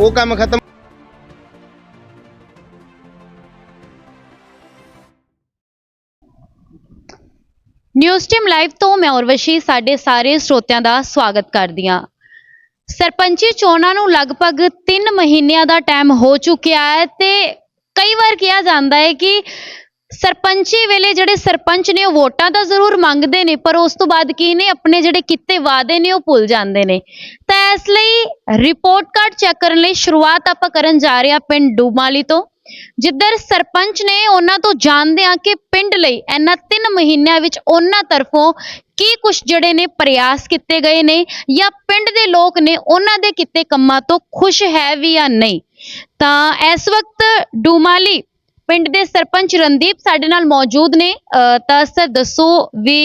ਉਹ ਕੰਮ ਖਤਮ ਨਿਊਜ਼ ਟੀਮ ਲਾਈਵ ਤੋਂ ਮੈਂ ਉਰਵਸ਼ੀ ਸਾਡੇ ਸਾਰੇ ਸਰੋਤਿਆਂ ਦਾ ਸਵਾਗਤ ਕਰਦੀ ਹਾਂ। ਸਰਪੰਚੀ ਚੋਣਾਂ ਨੂੰ ਲਗਭਗ 3 ਮਹੀਨਿਆਂ ਦਾ ਟਾਈਮ ਹੋ ਚੁੱਕਿਆ ਹੈ ਤੇ ਕਈ ਵਾਰ ਕਿਹਾ ਜਾਂਦਾ ਹੈ ਕਿ ਸਰਪੰਚੀ ਵੇਲੇ ਜਿਹੜੇ ਸਰਪੰਚ ਨੇ, ਉਹ ਵੋਟਾਂ ਤਾਂ ਜ਼ਰੂਰ ਮੰਗਦੇ ਨੇ, ਪਰ ਉਸ ਤੋਂ ਬਾਅਦ ਕੀ ਨੇ, ਆਪਣੇ ਜਿਹੜੇ ਕੀਤੇ ਵਾਅਦੇ ਨੇ, ਉਹ ਭੁੱਲ ਜਾਂਦੇ ਨੇ। ਤਾਂ ਇਸ ਲਈ ਰਿਪੋਰਟ ਕਾਰਡ ਚੈੱਕ ਕਰਨ ਲਈ ਸ਼ੁਰੂਆਤ ਆਪਾਂ ਕਰਨ ਜਾ ਰਹੇ ਹਾਂ ਪਿੰਡ ਡੂਮਾਲੀ ਤੋਂ। ਜਿੱਧਰ ਸਰਪੰਚ ਨੇ ਉਹਨਾਂ ਤੋਂ ਜਾਣਦੇ ਹਾਂ ਕਿ ਪਿੰਡ ਲਈ ਇਹਨਾਂ 3 ਮਹੀਨਿਆਂ ਵਿੱਚ ਉਹਨਾਂ ਤਰਫੋਂ ਕੀ ਕੁਝ ਜਿਹੜੇ ਨੇ ਪ੍ਰਯਾਸ ਕੀਤੇ ਗਏ ਨੇ ਜਾਂ ਪਿੰਡ ਦੇ ਲੋਕ ਨੇ ਉਹਨਾਂ ਦੇ ਕੀਤੇ ਕੰਮਾਂ ਤੋਂ ਖੁਸ਼ ਹੈ ਵੀ ਜਾਂ ਨਹੀਂ। ਤਾਂ ਇਸ ਵਕਤ ਡੂਮਾਲੀ ਪਿੰਡ ਦੇ ਸਰਪੰਚ ਰਣਦੀਪ ਸਾਡੇ ਨਾਲ ਮੌਜੂਦ ਨੇ ਤਾਂ ਸਰ ਦੱਸੋ ਵੀ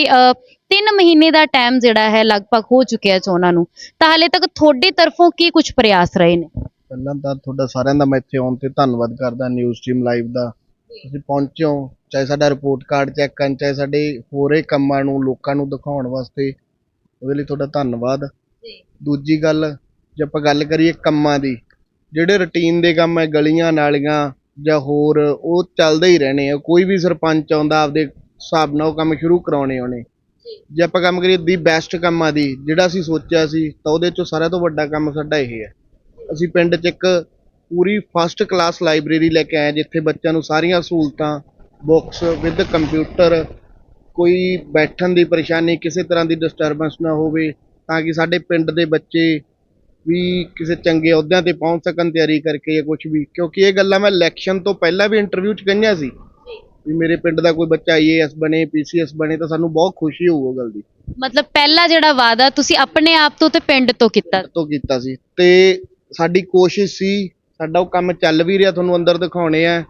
3 ਮਹੀਨੇ ਦਾ ਟਾਈਮ ਜਿਹੜਾ ਹੈ ਲਗਭਗ ਹੋ ਚੁੱਕਿਆ ਚੋਣਾਂ ਨੂੰ। ਤਾਂ ਹਾਲੇ ਤੱਕ ਤੁਹਾਡੀ ਤਰਫੋਂ ਕੀ ਕੁਝ ਪ੍ਰਯਾਸ ਰਹੇ ਨੇ? ਪਹਿਲਾਂ ਤਾਂ ਤੁਹਾਡਾ ਸਾਰਿਆਂ ਦਾ ਮੈਂ ਇੱਥੇ ਆਉਣ ਤੇ ਧੰਨਵਾਦ ਕਰਦਾ ਨਿਊਜ਼ ਟੀਮ ਲਾਈਵ ਦਾ। ਤੁਸੀਂ ਪਹੁੰਚੇ ਹੋ ਚਾਹੇ ਸਾਡਾ ਰਿਪੋਰਟ ਕਾਰਡ ਚੈੱਕ ਕਰਨ ਚਾਹੇ ਸਾਡੇ ਹੋਰੇ ਕੰਮਾਂ ਨੂੰ ਲੋਕਾਂ ਨੂੰ ਦਿਖਾਉਣ ਵਾਸਤੇ ਉਹਦੇ ਲਈ ਤੁਹਾਡਾ ਧੰਨਵਾਦ। ਦੂਜੀ ਗੱਲ ਜੇ ਆਪਾਂ ਗੱਲ ਕਰੀਏ ਕੰਮਾਂ ਦੀ ਜਿਹੜੇ ਰੁਟੀਨ ਦੇ ਕੰਮ ਹੈ ਗਲੀਆਂ ਨਾਲੀਆਂ ਜਾਂ ਹੋਰ ਉਹ ਚੱਲਦੇ ਹੀ ਰਹਿਣੇ ਆ। ਕੋਈ ਵੀ ਸਰਪੰਚ ਆਉਂਦਾ ਆਪਦੇ ਹਿਸਾਬ ਨਾਲ ਉਹ ਕੰਮ ਸ਼ੁਰੂ ਕਰਾਉਣੇ ਉਹਨੇ। ਜੇ। ਆਪਾਂ ਕੰਮ ਕਰੀਏ ਦੀ ਬੈਸਟ ਕੰਮਾਂ ਦੀ ਜਿਹੜਾ ਅਸੀਂ ਸੋਚਿਆ ਸੀ ਤਾਂ ਉਹਦੇ ਚੋਂ ਸਾਰਿਆਂ ਤੋਂ ਵੱਡਾ ਕੰਮ ਸਾਡਾ ਇਹ ਹੈ ਅਸੀਂ ਪਿੰਡ 'ਚ ਇੱਕ ਪੂਰੀ ਫਸਟ ਕਲਾਸ ਲਾਇਬ੍ਰੇਰੀ ਲੈ ਕੇ ਆਏ ਜਿੱਥੇ ਬੱਚਿਆਂ ਨੂੰ ਸਾਰੀਆਂ ਸਹੂਲਤਾਂ ਬੁੱਕਸ ਵਿਦ ਕੰਪਿਊਟਰ ਕੋਈ ਬੈਠਣ ਦੀ ਪਰੇਸ਼ਾਨੀ ਕਿਸੇ ਤਰ੍ਹਾਂ ਦੀ ਡਿਸਟਰਬੈਂਸ ਨਾ ਹੋਵੇ ਤਾਂ ਕਿ ਸਾਡੇ ਪਿੰਡ ਦੇ ਬੱਚੇ ਵੀ ਕਿਸੇ ਚੰਗੇ ਅਹੁਦਿਆਂ ਤੇ ਪਹੁੰਚ ਸਕਣ ਤਿਆਰੀ ਕਰਕੇ ਜਾਂ ਕੁਝ ਵੀ। ਕਿਉਂਕਿ ਇਹ ਗੱਲਾਂ ਮੈਂ ਇਲੈਕਸ਼ਨ ਤੋਂ ਪਹਿਲਾਂ ਵੀ ਇੰਟਰਵਿਊ 'ਚ ਕਹੀਆਂ ਸੀ। ਵੀ ਮੇਰੇ ਪਿੰਡ ਦਾ ਕੋਈ ਬੱਚਾ ਆਈਏਐਸ ਬਣੇ ਪੀਸੀਐਸ ਬਣੇ ਤਾਂ ਸਾਨੂੰ ਬਹੁਤ ਖੁਸ਼ੀ ਹੋਊ ਉਹ ਗੱਲ ਦੀ। ਮਤਲਬ ਪਹਿਲਾ ਜਿਹੜਾ ਵਾਅਦਾ ਤੁਸੀਂ ਆਪਣੇ ਆਪ ਤੋਂ ਤੇ ਪਿੰਡ ਤੋਂ ਕੀਤਾ। ਤੋਂ ਕੀਤਾ ਸੀ। ਤੇ ਸਾਡੀ ਕੋਸ਼ਿਸ਼ ਸੀ ਸਾਡਾ ਉਹ ਕੰਮ ਚੱਲ ਵੀ ਰਿਹਾ ਤੁਹਾਨੂੰ ਅੰਦਰ ਦਿਖਾਉਣੇ ਆ।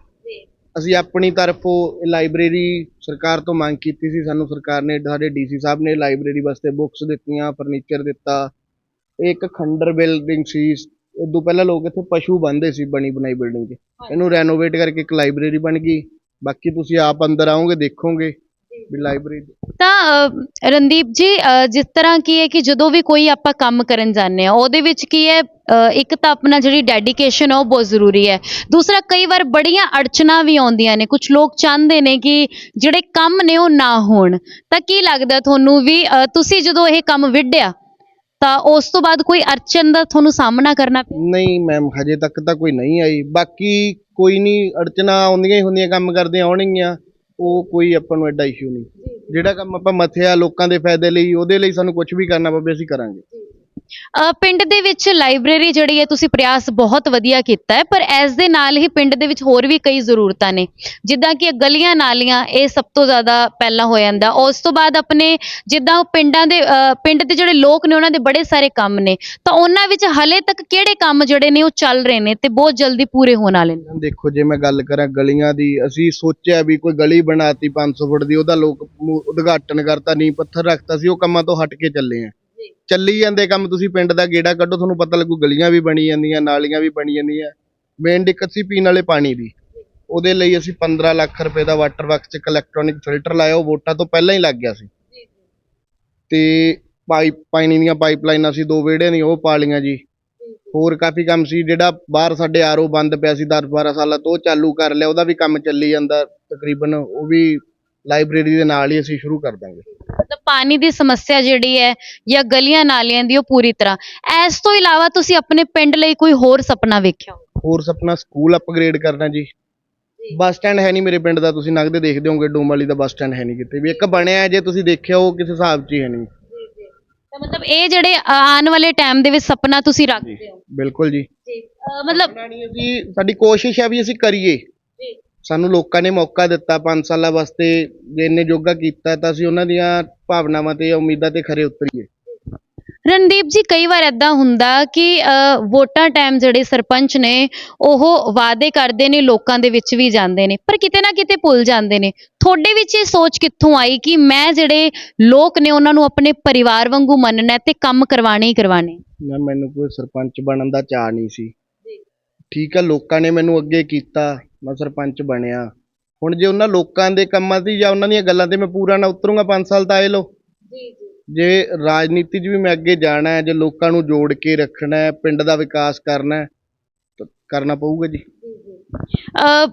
ਅਸੀਂ ਆਪਣੀ ਤਰਫੋਂ ਲਾਇਬ੍ਰੇਰੀ ਸਰਕਾਰ ਤੋਂ ਮੰਗ ਕੀਤੀ ਸੀ। ਸਾਨੂੰ ਸਰਕਾਰ ਨੇ ਸਾਡੇ ਡੀਸੀ ਸਾਹਿਬ ਨੇ ਲਾਇਬ੍ਰੇਰੀ ਵਾਸਤੇ ਬੁੱਕਸ ਦਿੱਤੀਆਂ ਫਰਨੀਚਰ ਦਿੱਤਾ। ਇਹ ਇੱਕ ਖੰਡਰ ਬਿਲਡਿੰਗ ਸੀ ਇਦੋਂ ਪਹਿਲਾਂ ਲੋਕ ਇੱਥੇ ਪਸ਼ੂ ਬੰਨ੍ਹਦੇ ਸੀ ਬਣੀ ਬਣਾਈ ਬਿਲਡਿੰਗ 'ਚ। ਇਹਨੂੰ ਰੈਨੋਵੇਟ ਕਰਕੇ ਇੱਕ ਲਾਇਬ੍ਰੇਰੀ ਬਣ ਗਈ। ਬਾਕੀ ਤੁਸੀਂ ਆਪ ਅੰਦਰ ਆਓਗੇ ਦੇਖੋਗੇ ਵੀ ਲਾਇਬ੍ਰੇਰੀ ਤਾਂ ਰਣਦੀਪ ਜੀ ਜਿਸ ਤਰ੍ਹਾਂ ਕੀ ਹੈ ਕਿ ਜਦੋਂ ਵੀ ਕੋਈ ਆਪਾਂ ਕੰਮ ਕਰਨ ਜਾਂਦੇ ਆ ਉਹਦੇ ਵਿੱਚ ਕੀ ਹੈ ਇੱਕ ਤਾਂ ਆਪਣਾ ਜਿਹੜੀ ਡੈਡੀਕੇਸ਼ਨ ਹੈ ਉਹ ਬਹੁਤ ਜ਼ਰੂਰੀ ਹੈ। ਦੂਸਰਾ ਕਈ ਵਾਰ ਬੜੀਆਂ ਅੜਚਣਾ ਵੀ ਆਉਂਦੀਆਂ ਨੇ। ਕੁਝ ਲੋਕ ਚਾਹੁੰਦੇ ਨੇ ਕਿ ਜਿਹੜੇ ਕੰਮ ਨੇ ਉਹ ਨਾ ਹੋਣ। ਤਾਂ ਕੀ ਲੱਗਦਾ ਤੁਹਾਨੂੰ ਵੀ ਤੁਸੀਂ ਜਦੋਂ ਇਹ ਕੰਮ ਵਿੱਢਿਆ ਤਾਂ ਉਸ ਤੋਂ ਬਾਅਦ ਕੋਈ ਅੜਚਨ ਦਾ ਤੁਹਾਨੂੰ ਸਾਹਮਣਾ ਕਰਨਾ ਪਿਆ? ਨਹੀਂ ਮੈਮ ਹਜੇ ਤੱਕ ਤਾਂ ਕੋਈ ਨਹੀਂ ਆਈ। ਬਾਕੀ ਕੋਈ ਨਹੀਂ ਅੜਚਨਾ ਆਉਂਦੀਆਂ ਹੀ ਹੁੰਦੀਆਂ ਕੰਮ ਕਰਦੇ ਆਉਣਗੀਆਂ। ਉਹ ਕੋਈ ਆਪਾਂ ਨੂੰ ਐਡਾ ਇਸ਼ੂ ਨਹੀਂ। ਜਿਹੜਾ ਕੰਮ ਆਪਾਂ ਮੱਥਿਆ ਲੋਕਾਂ ਦੇ ਫਾਇਦੇ ਲਈ ਉਹਦੇ ਲਈ ਸਾਨੂੰ ਕੁਝ ਵੀ ਕਰਨਾ ਪਵੇ ਅਸੀਂ ਕਰਾਂਗੇ। ਪਿੰਡ ਦੇ ਵਿੱਚ ਲਾਇਬ੍ਰੇਰੀ ਜਿਹੜੀ ਹੈ, ਤੁਸੀਂ ਪ੍ਰਯਾਸ ਬਹੁਤ ਵਧੀਆ ਕੀਤਾ ਹੈ, ਪਰ ਇਸ ਦੇ ਨਾਲ ਹੀ ਪਿੰਡ ਦੇ ਵਿੱਚ ਹੋਰ ਵੀ ਕਈ ਜ਼ਰੂਰਤਾਂ ਨੇ। ਜਿੱਦਾਂ ਕਿ ਗਲੀਆਂ ਨਾਲੀਆਂ, ਇਹ ਸਭ ਤੋਂ ਜ਼ਿਆਦਾ ਪਹਿਲਾਂ ਹੋ ਜਾਂਦਾ। ਉਸ ਤੋਂ ਬਾਅਦ ਆਪਣੇ ਜਿੱਦਾਂ ਪਿੰਡਾਂ ਦੇ ਪਿੰਡ ਦੇ ਜਿਹੜੇ ਲੋਕ ਨੇ, ਉਹਨਾਂ ਦੇ ਬੜੇ ਸਾਰੇ ਕੰਮ ਨੇ। ਤਾਂ ਉਹਨਾਂ ਵਿੱਚ ਹਲੇ ਤੱਕ ਕਿਹੜੇ ਕੰਮ ਜਿਹੜੇ ਨੇ, ਉਹ ਚੱਲ ਰਹੇ ਨੇ ਤੇ ਬਹੁਤ ਜਲਦੀ ਪੂਰੇ ਹੋਣ ਵਾਲੇ ਨੇ। ਦੇਖੋ, ਜੇ ਮੈਂ ਗੱਲ ਕਰਾਂ ਗਲੀਆਂ ਦੀ, ਅਸੀਂ ਸੋਚਿਆ ਵੀ ਕੋਈ ਗਲੀ ਬਣਾਤੀ 500 ਫੁੱਟ ਦੀ, ਉਹਦਾ ਲੋਕ ਉਦਘਾਟਨ ਕਰਤਾ ਨੀ ਪੱਥਰ ਰੱਖਤਾ ਸੀ, ਉਹ ਕੰਮਾਂ ਤੋਂ ਹਟ ਕੇ ਚੱਲੇ ਆ। ਚੱਲੀ ਜਾਂਦੇ ਕੰਮ ਤੁਸੀਂ ਪਿੰਡ ਦਾ ਗੇੜਾ ਕੱਢੋ ਤੁਹਾਨੂੰ ਪਤਾ ਲੱਗੂ ਗਲੀਆਂ ਵੀ ਬਣੀ ਜਾਂਦੀਆਂ ਨਾਲੀਆਂ ਵੀ ਬਣੀ ਜਾਂਦੀਆਂ। ਮੇਨ ਦਿੱਕਤ ਸੀ ਪੀਣ ਵਾਲੇ ਪਾਣੀ ਦੀ। ਉਹਦੇ ਲਈ ਅਸੀਂ 15 ਲੱਖ ਰੁਪਏ ਦਾ ਵਾਟਰ ਵਰਕਸ ਚ ਇੱਕ ਇਲੈਕਟ੍ਰੋਨਿਕ ਫਿਲਟਰ ਲਾਇਆ ਉਹ ਵੋਟਾਂ ਤੋਂ ਪਹਿਲਾਂ ਹੀ ਲੱਗ ਗਿਆ ਸੀ। ਤੇ ਪਾਈਪ ਪਾਣੀ ਦੀਆਂ ਪਾਈਪਲਾਈਨਾਂ ਸੀ ਦੋ ਵਿਹੜਿਆਂ ਦੀਆਂ ਉਹ ਪਾ ਲਈਆਂ ਜੀ ਹੋਰ ਕਾਫੀ ਕੰਮ ਸੀ ਜਿਹੜਾ ਬਾਹਰ ਸਾਡੇ ਆਰਓ ਬੰਦ ਪਿਆ ਸੀ 10 12 ਸਾਲਾਂ ਤੋਂ ਉਹ ਚਾਲੂ ਕਰ ਲਿਆ ਉਹਦਾ ਵੀ ਕੰਮ ਚੱਲੀ ਜਾਂਦਾ ਤਕਰੀਬਨ ਉਹ ਵੀ ਲਾਇਬ੍ਰੇਰੀ ਦੇ ਨਾਲ ਹੀ ਅਸੀਂ ਸ਼ੁਰੂ ਕਰ ਦਾਂਗੇ। ਮਤਲਬ ਪਾਣੀ ਦੀ ਸਮੱਸਿਆ ਜਿਹੜੀ ਹੈ ਜਾਂ ਗਲੀਆਂ ਨਾਲੀਆਂ ਦੀ ਉਹ ਪੂਰੀ ਤਰ੍ਹਾਂ। ਇਸ ਤੋਂ ਇਲਾਵਾ ਤੁਸੀਂ ਆਪਣੇ ਪਿੰਡ ਲਈ ਕੋਈ ਹੋਰ ਸੁਪਨਾ ਵੇਖਿਆ ਹੋਵੇ ਹੋਰ ਸੁਪਨਾ ਸਕੂਲ ਅਪਗ੍ਰੇਡ ਕਰਨਾ ਜੀ। ਬੱਸ ਸਟੈਂਡ ਹੈ ਨਹੀਂ ਮੇਰੇ ਪਿੰਡ ਦਾ ਤੁਸੀਂ ਨਗਦੇ ਦੇਖਦੇ ਹੋਵੋਗੇ ਡੂਮਵਾਲੀ ਦਾ ਬੱਸ ਸਟੈਂਡ ਹੈ ਨਹੀਂ ਕਿਤੇ ਵੀ। ਇੱਕ ਬਣਿਆ ਹੈ, ਜੇ ਤੁਸੀਂ ਦੇਖਿਆ ਉਹ ਕਿਸੇ ਹਿਸਾਬ 'ਚ ਹੀ ਹੈ ਨਹੀਂ। ਤਾਂ ਮਤਲਬ ਇਹ ਜਿਹੜੇ ਆਉਣ ਵਾਲੇ ਟਾਈਮ ਦੇ ਵਿੱਚ ਸੁਪਨਾ ਤੁਸੀਂ ਰੱਖਦੇ ਹੋ? ਬਿਲਕੁਲ ਜੀ। ਜੀ ਮਤਲਬ ਅਸੀਂ ਸਾਡੀ ਕੋਸ਼ਿਸ਼ ਹੈ ਵੀ ਅਸੀਂ ਕਰੀਏ। ਸਾਨੂੰ ਲੋਕਾਂ ਨੇ ਮੌਕਾ ਦਿੱਤਾ 5 ਸਾਲਾਂ ਵਾਸਤੇ ਜੇ ਇੰਨੇ ਜੋਗਾ ਕੀਤਾ ਤਾਂ ਅਸੀਂ ਉਹਨਾਂ ਦੀਆਂ ਭਾਵਨਾਵਾਂ ਤੇ ਉਮੀਦਾਂ ਤੇ ਖਰੇ ਉਤਰੀਏ। ਰਣਦੀਪ ਜੀ ਕਈ ਵਾਰ ਐਦਾਂ ਹੁੰਦਾ ਕਿ ਵੋਟਾਂ ਟਾਈਮ ਜਿਹੜੇ ਸਰਪੰਚ ਨੇ ਉਹ ਵਾਅਦੇ ਕਰਦੇ ਨੇ ਲੋਕਾਂ ਦੇ ਵਿੱਚ ਵੀ ਜਾਂਦੇ ਨੇ ਪਰ ਕਿਤੇ ਨਾ ਕਿਤੇ ਭੁੱਲ ਜਾਂਦੇ ਨੇ। ਤੁਹਾਡੇ ਵਿੱਚ ਇਹ ਸੋਚ ਕਿੱਥੋਂ ਆਈ ਕਿ ਮੈਂ ਜਿਹੜੇ ਲੋਕ ਨੇ ਉਹਨਾਂ ਨੂੰ ਆਪਣੇ ਪਰਿਵਾਰ ਵਾਂਗੂ ਮੰਨਣਾ ਤੇ ਕੰਮ ਕਰਵਾਣੇ ਹੀ ਕਰਵਾਣੇ ਨਾ ਮੈਨੂੰ ਕੋਈ ਸਰਪੰਚ ਬਣਨ ਦਾ ਚਾਅ ਨਹੀਂ ਸੀ। ਠੀਕ ਆ ਲੋਕਾਂ ਨੇ ਮੈਨੂੰ ਅੱਗੇ ਕੀਤਾ। ਮੈਂ ਸਰਪੰਚ ਬਣਿਆ। ਹੁਣ ਜੇ ਉਹਨਾਂ ਲੋਕਾਂ ਦੇ ਕੰਮਾਂ ਦੀ ਜਾਂ ਉਹਨਾਂ ਦੀਆਂ ਗੱਲਾਂ ਤੇ ਮੈਂ ਪੂਰਾ ਨਾ ਉਤਰੂੰਗਾ 5 ਸਾਲ ਤਾਂ ਆਏ ਲੋ ਜੀ ਜੀ। ਜੇ ਰਾਜਨੀਤੀ 'ਚ ਵੀ ਮੈਂ ਅੱਗੇ ਜਾਣਾ ਹੈ ਜੇ ਲੋਕਾਂ ਨੂੰ ਜੋੜ ਕੇ ਰੱਖਣਾ ਹੈ ਪਿੰਡ ਦਾ ਵਿਕਾਸ ਕਰਨਾ ਹੈ ਕਰਨਾ ਪਊਗਾ ਜੀ। ਅ,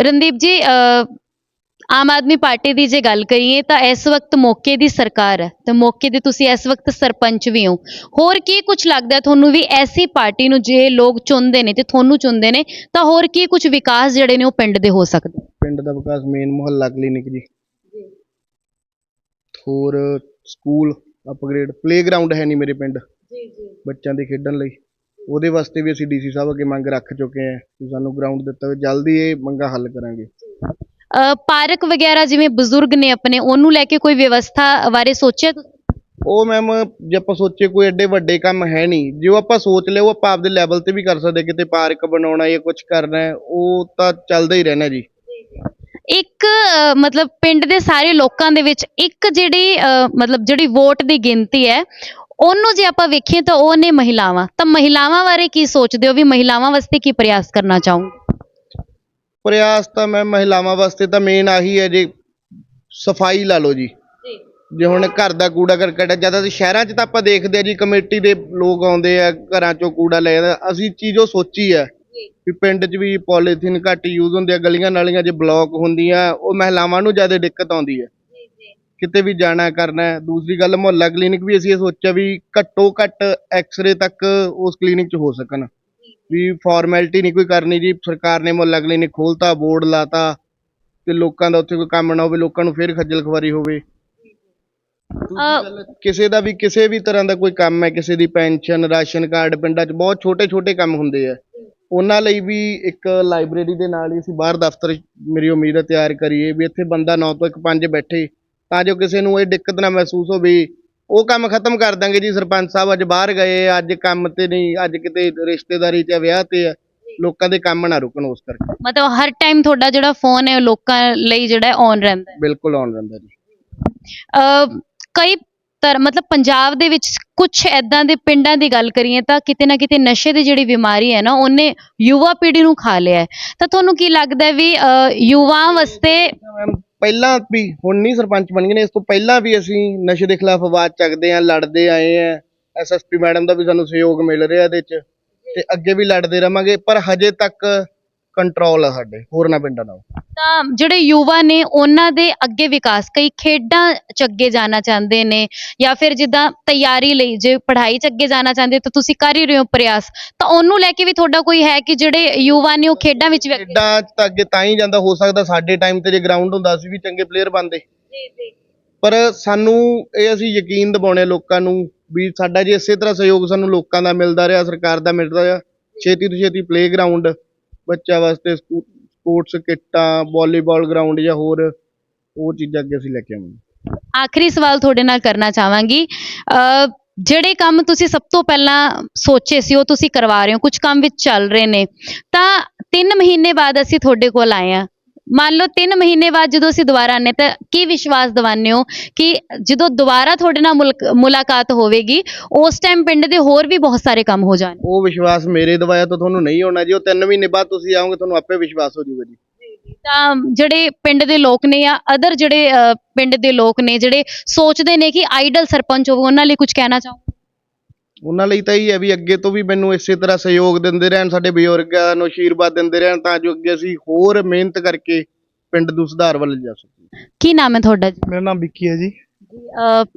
ਰਣਦੀਪ ਜੀ ਅ, ਆਮ ਆਦਮੀ ਪਾਰਟੀ ਦੀ ਜੇ ਗੱਲ ਕਰੀਏ ਤਾਂ ਇਸ ਵਕਤ ਮੌਕੇ ਦੀ ਸਰਕਾਰ ਹੈ ਤੇ ਮੌਕੇ ਦੇ ਤੁਸੀਂ ਇਸ ਵਕਤ ਸਰਪੰਚ ਵੀ ਹੋ। ਹੋਰ ਕੀ ਕੁਝ ਲੱਗਦਾ ਤੁਹਾਨੂੰ ਵੀ ਐਸੀ ਪਾਰਟੀ ਨੂੰ ਜੇ ਲੋਕ ਚੁਣਦੇ ਨੇ ਤੇ ਤੁਹਾਨੂੰ ਚੁਣਦੇ ਨੇ ਤਾਂ ਹੋਰ ਕੀ ਕੁਝ ਵਿਕਾਸ ਜਿਹੜੇ ਨੇ ਉਹ ਪਿੰਡ ਦੇ ਹੋ ਸਕਦੇ? ਪਿੰਡ ਦਾ ਵਿਕਾਸ ਮੇਨ ਮੁਹੱਲਾ ਕਲੀਨਿਕ ਜੀ। ਹੋਰ ਸਕੂਲ ਅਪਗ੍ਰੇਡ ਪਲੇਗਰਾਉਂਡ ਹੈ ਨਹੀਂ ਮੇਰੇ ਪਿੰਡ। ਜੀ ਜੀ। ਬੱਚਿਆਂ ਦੇ ਖੇਡਣ ਲਈ। ਉਹਦੇ ਵਾਸਤੇ ਵੀ ਅਸੀਂ ਡੀਸੀ ਸਾਹਿਬ ਅੱਗੇ ਮੰਗ ਰੱਖ ਚੁੱਕੇ ਹਾਂ ਕਿ ਸਾਨੂੰ ਗਰਾਊਂਡ ਦਿੱਤਾ ਹੋਵੇ। ਜਲਦੀ ਇਹ ਮੰਗਾਂ ਹੱਲ ਕਰਾਂਗੇ। ਪਾਰਕ ਵਗੈਰਾ ਜਿਵੇਂ ਬਜ਼ੁਰਗ ਨੇ ਆਪਣੇ ਉਹਨੂੰ ਲੈ ਕੇ ਕੋਈ ਵਿਵਸਥਾ ਬਾਰੇ ਸੋਚਿਆ ਤੁਸੀਂ? ਉਹ ਮੈਮ ਜੇ ਆਪਾਂ ਸੋਚੇ ਕੋਈ ਐਡੇ ਵੱਡੇ ਕੰਮ ਹੈ ਨਹੀਂ। ਜੋ ਆਪਾਂ ਸੋਚ ਲਿਆ ਉਹ ਆਪਾਂ ਆਪਦੇ ਲੈਵਲ ਤੇ ਵੀ ਕਰ ਸਕਦੇ ਕਿਤੇ ਪਾਰਕ ਬਣਾਉਣਾ ਜਾਂ ਕੁਝ ਕਰਨਾ ਹੈ ਉਹ ਤਾਂ ਚੱਲਦਾ ਹੀ ਰਹਿਣਾ ਜੀ। ਇੱਕ ਅ, ਮਤਲਬ ਪਿੰਡ ਦੇ ਸਾਰੇ ਲੋਕਾਂ ਦੇ ਵਿੱਚ ਇੱਕ ਜਿਹੜੀ ਅ, ਮਤਲਬ ਜਿਹੜੀ ਵੋਟ ਦੀ ਗਿਣਤੀ ਹੈ ਉਹਨੂੰ ਜੇ ਆਪਾਂ ਵੇਖੀਏ ਤਾਂ ਉਹ ਨੇ ਮਹਿਲਾਵਾਂ। ਤਾਂ ਮਹਿਲਾਵਾਂ ਬਾਰੇ ਕੀ ਸੋਚਦੇ ਹੋ ਵੀ ਮਹਿਲਾਵਾਂ ਵਾਸਤੇ ਕੀ ਪ੍ਰਯਾਸ ਕਰਨਾ ਚਾਹੋਗੇ? ਪ੍ਰਯਾਸ ਤਾਂ ਮੈਂ ਮਹਿਲਾਵਾਂ ਵਾਸਤੇ ਤਾਂ ਮੇਨ ਆਹੀ ਹੈ ਜੀ ਸਫ਼ਾਈ ਲਾ ਲਓ ਜੀ। ਜੇ। ਹੁਣ ਘਰ ਦਾ ਕੂੜਾ ਕਰਕਟ ਹੈ ਜ਼ਿਆਦਾ ਸ਼ਹਿਰਾਂ 'ਚ ਤਾਂ ਆਪਾਂ ਦੇਖਦੇ ਆ ਜੀ ਕਮੇਟੀ ਦੇ ਲੋਕ ਆਉਂਦੇ ਆ ਘਰਾਂ 'ਚੋਂ ਕੂੜਾ ਲੈ ਜਾਂਦੇ। ਅਸੀਂ ਚੀਜ਼ ਉਹ ਸੋਚੀ ਹੈ ਵੀ ਪਿੰਡ 'ਚ ਵੀ ਪੋਲੀਥੀਨ ਘੱਟ ਯੂਜ਼ ਹੁੰਦੇ ਆ ਗਲੀਆਂ ਨਾਲੀਆਂ 'ਚ ਬਲੌਕ ਹੁੰਦੀਆਂ ਉਹ ਮਹਿਲਾਵਾਂ ਨੂੰ ਜ਼ਿਆਦਾ ਦਿੱਕਤ ਆਉਂਦੀ ਹੈ। ਕਿਤੇ ਵੀ ਜਾਣਾ ਕਰਨਾ। ਦੂਸਰੀ ਗੱਲ ਮੁਹੱਲਾ ਕਲੀਨਿਕ ਵੀ ਅਸੀਂ ਇਹ ਸੋਚਿਆ ਵੀ ਘੱਟੋ ਘੱਟ ਐਕਸ-ਰੇ ਤੱਕ ਉਸ ਕਲੀਨਿਕ 'ਚ ਹੋ ਸਕਣ। ਵੀ ਫਾਰਮੈਲਿਟੀ ਨਹੀਂ ਕੋਈ ਕਰਨੀ ਜੀ। ਸਰਕਾਰ ਨੇ ਮੁਹੱਲਾ ਕਲੀਨਿਕ ਖੋਲਤਾ ਬੋਰਡ ਲਾਤਾ ਤੇ ਲੋਕਾਂ ਦਾ ਉੱਥੇ ਕੋਈ ਕੰਮ ਨਾ ਹੋਵੇ ਲੋਕਾਂ ਨੂੰ ਫਿਰ ਖੱਜਲ ਖਵਾਰੀ ਹੋਵੇ। ਦੂਜੀ ਅਹ ਗੱਲ, ਕਿਸੇ ਦਾ ਵੀ ਕਿਸੇ ਵੀ ਤਰ੍ਹਾਂ ਦਾ ਕੋਈ ਕੰਮ ਹੈ ਕਿਸੇ ਦੀ ਪੈਨਸ਼ਨ ਰਾਸ਼ਨ ਕਾਰਡ ਪਿੰਡਾਂ 'ਚ ਬਹੁਤ ਛੋਟੇ ਛੋਟੇ ਕੰਮ ਹੁੰਦੇ ਆ। ਉਹਨਾਂ ਲਈ ਵੀ ਇੱਕ ਲਾਇਬ੍ਰੇਰੀ ਦੇ ਨਾਲ ਹੀ ਅਸੀਂ ਬਾਹਰ ਦਫ਼ਤਰ ਮੇਰੀ ਉਮੀਦ ਹੈ ਤਿਆਰ ਕਰੀਏ ਵੀ ਇੱਥੇ ਬੰਦਾ 9 ਤੋਂ 1 5 ਬੈਠੇ ਤਾਂ ਜੋ ਕਿਸੇ ਨੂੰ ਇਹ ਦਿੱਕਤ ਨਾ ਮਹਿਸੂਸ ਹੋਵੇ ਉਹ ਕੰਮ ਖਤਮ ਕਰ ਦਾਂਗੇ ਜੀ ਸਰਪੰਚ ਸਾਹਿਬ ਅੱਜ ਬਾਹਰ ਗਏ ਅੱਜ ਕੰਮ ਤੇ ਨਹੀਂ ਅੱਜ ਕਿਤੇ ਰਿਸ਼ਤੇਦਾਰੀ ਆ, ਵਿਆਹ ਤੇ ਆ ਲੋਕਾਂ ਦੇ ਕੰਮ ਨਾ ਰੁਕਣ ਉਸ ਕਰਕੇ। ਮਤਲਬ ਹਰ ਟਾਈਮ ਤੁਹਾਡਾ ਜਿਹੜਾ ਫੋਨ ਹੈ ਉਹ ਲੋਕਾਂ ਲਈ ਜਿਹੜਾ ਔਨ ਰਹਿੰਦਾ ਹੈ। ਬਿਲਕੁਲ ਆਉਣ ਰਹਿੰਦਾ ਜੀ। ਅ, ਕਈ ਤਰ ਮਤਲਬ ਪੰਜਾਬ ਦੇ ਵਿੱਚ ਕੁਝ ਐਦਾਂ ਦੇ ਪਿੰਡਾਂ ਦੀ ਗੱਲ ਕਰੀਏ ਤਾਂ ਕਿਤੇ ਨਾ ਕਿਤੇ ਨਸ਼ੇ ਦੀ ਜਿਹੜੀ ਬਿਮਾਰੀ ਹੈ ਨਾ ਉਹਨੇ ਯੁਵਾ ਪੀੜ੍ਹੀ ਨੂੰ ਖਾ ਲਿਆ ਹੈ। ਤਾਂ ਤੁਹਾਨੂੰ ਕੀ ਲੱਗਦਾ ਹੈ ਵੀ ਅ, ਯੁਵਾਆਂ ਵਾਸਤੇ ਮੈਮ ਪਹਿਲਾਂ ਵੀ ਹੁਣ ਨਹੀਂ ਸਰਪੰਚ ਬਣ ਗਏ ਨੇ, ਇਸ ਤੋਂ ਪਹਿਲਾਂ ਵੀ ਅਸੀਂ ਨਸ਼ੇ ਦੇ ਖਿਲਾਫ ਆਵਾਜ਼ ਚੱਕਦੇ ਆਂ ਲੜਦੇ ਆਏ ਆਂ ਐਸਐਸਪੀ ਮੈਡਮ ਦਾ ਵੀ ਸਾਨੂੰ ਸਹਿਯੋਗ ਮਿਲ ਰਿਹਾ ਇਹਦੇ 'ਚ ਤੇ ਅੱਗੇ ਵੀ ਲੜਦੇ ਰਵਾਂਗੇ, ਪਰ ਹਜੇ ਤੱਕ ਕੰਟਰੋਲ ਆ ਸਾਡੇ ਹੋਰਨਾਂ ਪਿੰਡਾਂ ਨਾਲੋਂ। ਤਾਂ ਜਿਹੜੇ ਯੁਵਾ ਨੇ ਉਹਨਾਂ ਦੇ ਅੱਗੇ ਵਿਕਾਸ ਕਈ ਖੇਡਾਂ ਚ ਅੱਗੇ ਜਾਣਾ ਚਾਹੁੰਦੇ ਨੇ ਜਾਂ ਫਿਰ ਜਿੱਦਾਂ ਤਿਆਰੀ ਲਈ ਜੇ ਪੜ੍ਹਾਈ ਚ ਅੱਗੇ ਜਾਣਾ ਚਾਹੁੰਦੇ ਹੋ ਤਾਂ ਤੁਸੀਂ ਕਰ ਹੀ ਰਹੇ ਹੋ ਪ੍ਰਯਾਸ। ਤਾਂ ਉਹਨੂੰ ਲੈ ਕੇ ਵੀ ਤੁਹਾਡਾ ਕੋਈ ਹੈ ਕਿ ਜਿਹੜੇ ਯੁਵਾ ਨੇ ਉਹ ਖੇਡਾਂ ਵਿੱਚ ਵੀ ਅੱਗੇ ਖੇਡਾਂ 'ਚ ਤਾਂ ਅੱਗੇ ਤਾਂ ਹੀ ਜਾਂਦਾ ਹੋ ਸਕਦਾ ਸਾਡੇ ਟਾਈਮ ਤੇ ਜੇ ਗਰਾਊਂਡ ਹੁੰਦਾ ਅਸੀਂ ਵੀ ਚੰਗੇ ਪਲੇਅਰ ਬਣਦੇ। ਜੀ ਜੀ। ਪਰ ਸਾਨੂੰ ਇਹ ਅਸੀਂ ਯਕੀਨ ਦਿਵਾਉਣੇ ਲੋਕਾਂ ਨੂੰ ਵੀ ਸਾਡਾ ਜੇ ਇਸੇ ਤਰ੍ਹਾਂ ਸਹਿਯੋਗ ਸਾਨੂੰ ਲੋਕਾਂ ਦਾ ਮਿਲਦਾ ਰਿਹਾ ਸਰਕਾਰ ਦਾ ਮਿਲਦਾ ਰਿਹਾ ਛੇਤੀ ਤੋਂ ਛੇਤੀ ਪਲੇਗਰਾਉਂਡ ਬੱਚਿਆਂ ਵਾਸਤੇ ਸਪੋਰਟਸ ਕਿੱਟਾਂ ਵਾਲੀਬਾਲ ਗਰਾਊਂਡ ਜਾਂ ਹੋਰ ਉਹ ਚੀਜ਼ਾਂ ਅੱਗੇ ਅਸੀਂ ਲੈ ਕੇ ਆਵਾਂਗੇ। ਆਖਰੀ ਸਵਾਲ ਤੁਹਾਡੇ ਨਾਲ ਕਰਨਾ ਚਾਹਾਂਗੀ। ਅ, ਜਿਹੜੇ ਕੰਮ ਤੁਸੀਂ ਸਭ ਤੋਂ ਪਹਿਲਾਂ ਸੋਚੇ ਸੀ ਉਹ ਤੁਸੀਂ ਕਰਵਾ ਰਹੇ ਹੋ ਕੁਝ ਕੰਮ ਵਿੱਚ ਚੱਲ ਰਹੇ ਨੇ। ਤਾਂ 3 ਮਹੀਨੇ ਬਾਅਦ ਅਸੀਂ ਤੁਹਾਡੇ ਕੋਲ ਆਏ ਆ ਮੰਨ ਲਓ 3 ਮਹੀਨੇ ਬਾਅਦ ਜਦੋਂ ਅਸੀਂ ਦੁਬਾਰਾ ਆਨੇ ਤਾਂ ਕੀ ਵਿਸ਼ਵਾਸ ਦਿਵਾਉਂਦੇ ਹੋ ਕਿ ਜਦੋਂ ਦੁਬਾਰਾ ਤੁਹਾਡੇ ਨਾਲ ਮੁਲਕ- ਮੁਲਾਕਾਤ ਹੋਵੇਗੀ ਉਸ ਟਾਈਮ ਪਿੰਡ ਦੇ ਹੋਰ ਵੀ ਬਹੁਤ ਸਾਰੇ ਕੰਮ ਹੋ ਜਾਣ। ਉਹ ਵਿਸ਼ਵਾਸ ਮੇਰੇ ਦਵਾਇਆ ਤਾਂ ਤੁਹਾਨੂੰ ਨਹੀਂ ਹੋਣਾ ਜੀ ਉਹ 3 ਮਹੀਨੇ ਬਾਅਦ ਤੁਸੀਂ ਆਓਗੇ ਤੁਹਾਨੂੰ ਆਪੇ ਵਿਸ਼ਵਾਸ ਹੋ ਜਾਊਗਾ ਜੀ। ਤਾਂ ਜਿਹੜੇ ਪਿੰਡ ਦੇ ਲੋਕ ਨੇ ਜਾਂ ਅਦਰ ਜਿਹੜੇ ਪਿੰਡ ਦੇ ਲੋਕ ਨੇ ਜਿਹੜੇ ਸੋਚਦੇ ਨੇ ਕਿ ਆਈਡਲ ਸਰਪੰਚ ਹੋਵੇ ਉਹਨਾਂ ਲਈ ਕੁਝ ਕਹਿਣਾ ਚਾਹੋ ਉਹਨਾਂ ਲਈ ਤਾਂ ਇਹ ਹੈ ਵੀ ਅੱਗੇ ਤੋਂ ਵੀ ਮੈਨੂੰ ਇਸੇ ਤਰ੍ਹਾਂ ਸਹਿਯੋਗ ਦਿੰਦੇ ਰਹਿਣ ਸਾਡੇ ਬਜ਼ੁਰਗਾਂ ਨੂੰ ਆਸ਼ੀਰਵਾਦ ਦਿੰਦੇ ਰਹਿਣ ਤਾਂ ਜੋ ਅੱਗੇ ਅਸੀਂ ਹੋਰ ਮਿਹਨਤ ਕਰਕੇ ਪਿੰਡ ਨੂੰ ਸੁਧਾਰ ਵੱਲ ਜਾ ਸਕੀਏ। ਕੀ ਨਾਮ ਹੈ ਤੁਹਾਡਾ ਜੀ? ਮੇਰਾ ਨਾਮ ਵਿੱਕੀ ਹੈ ਜੀ।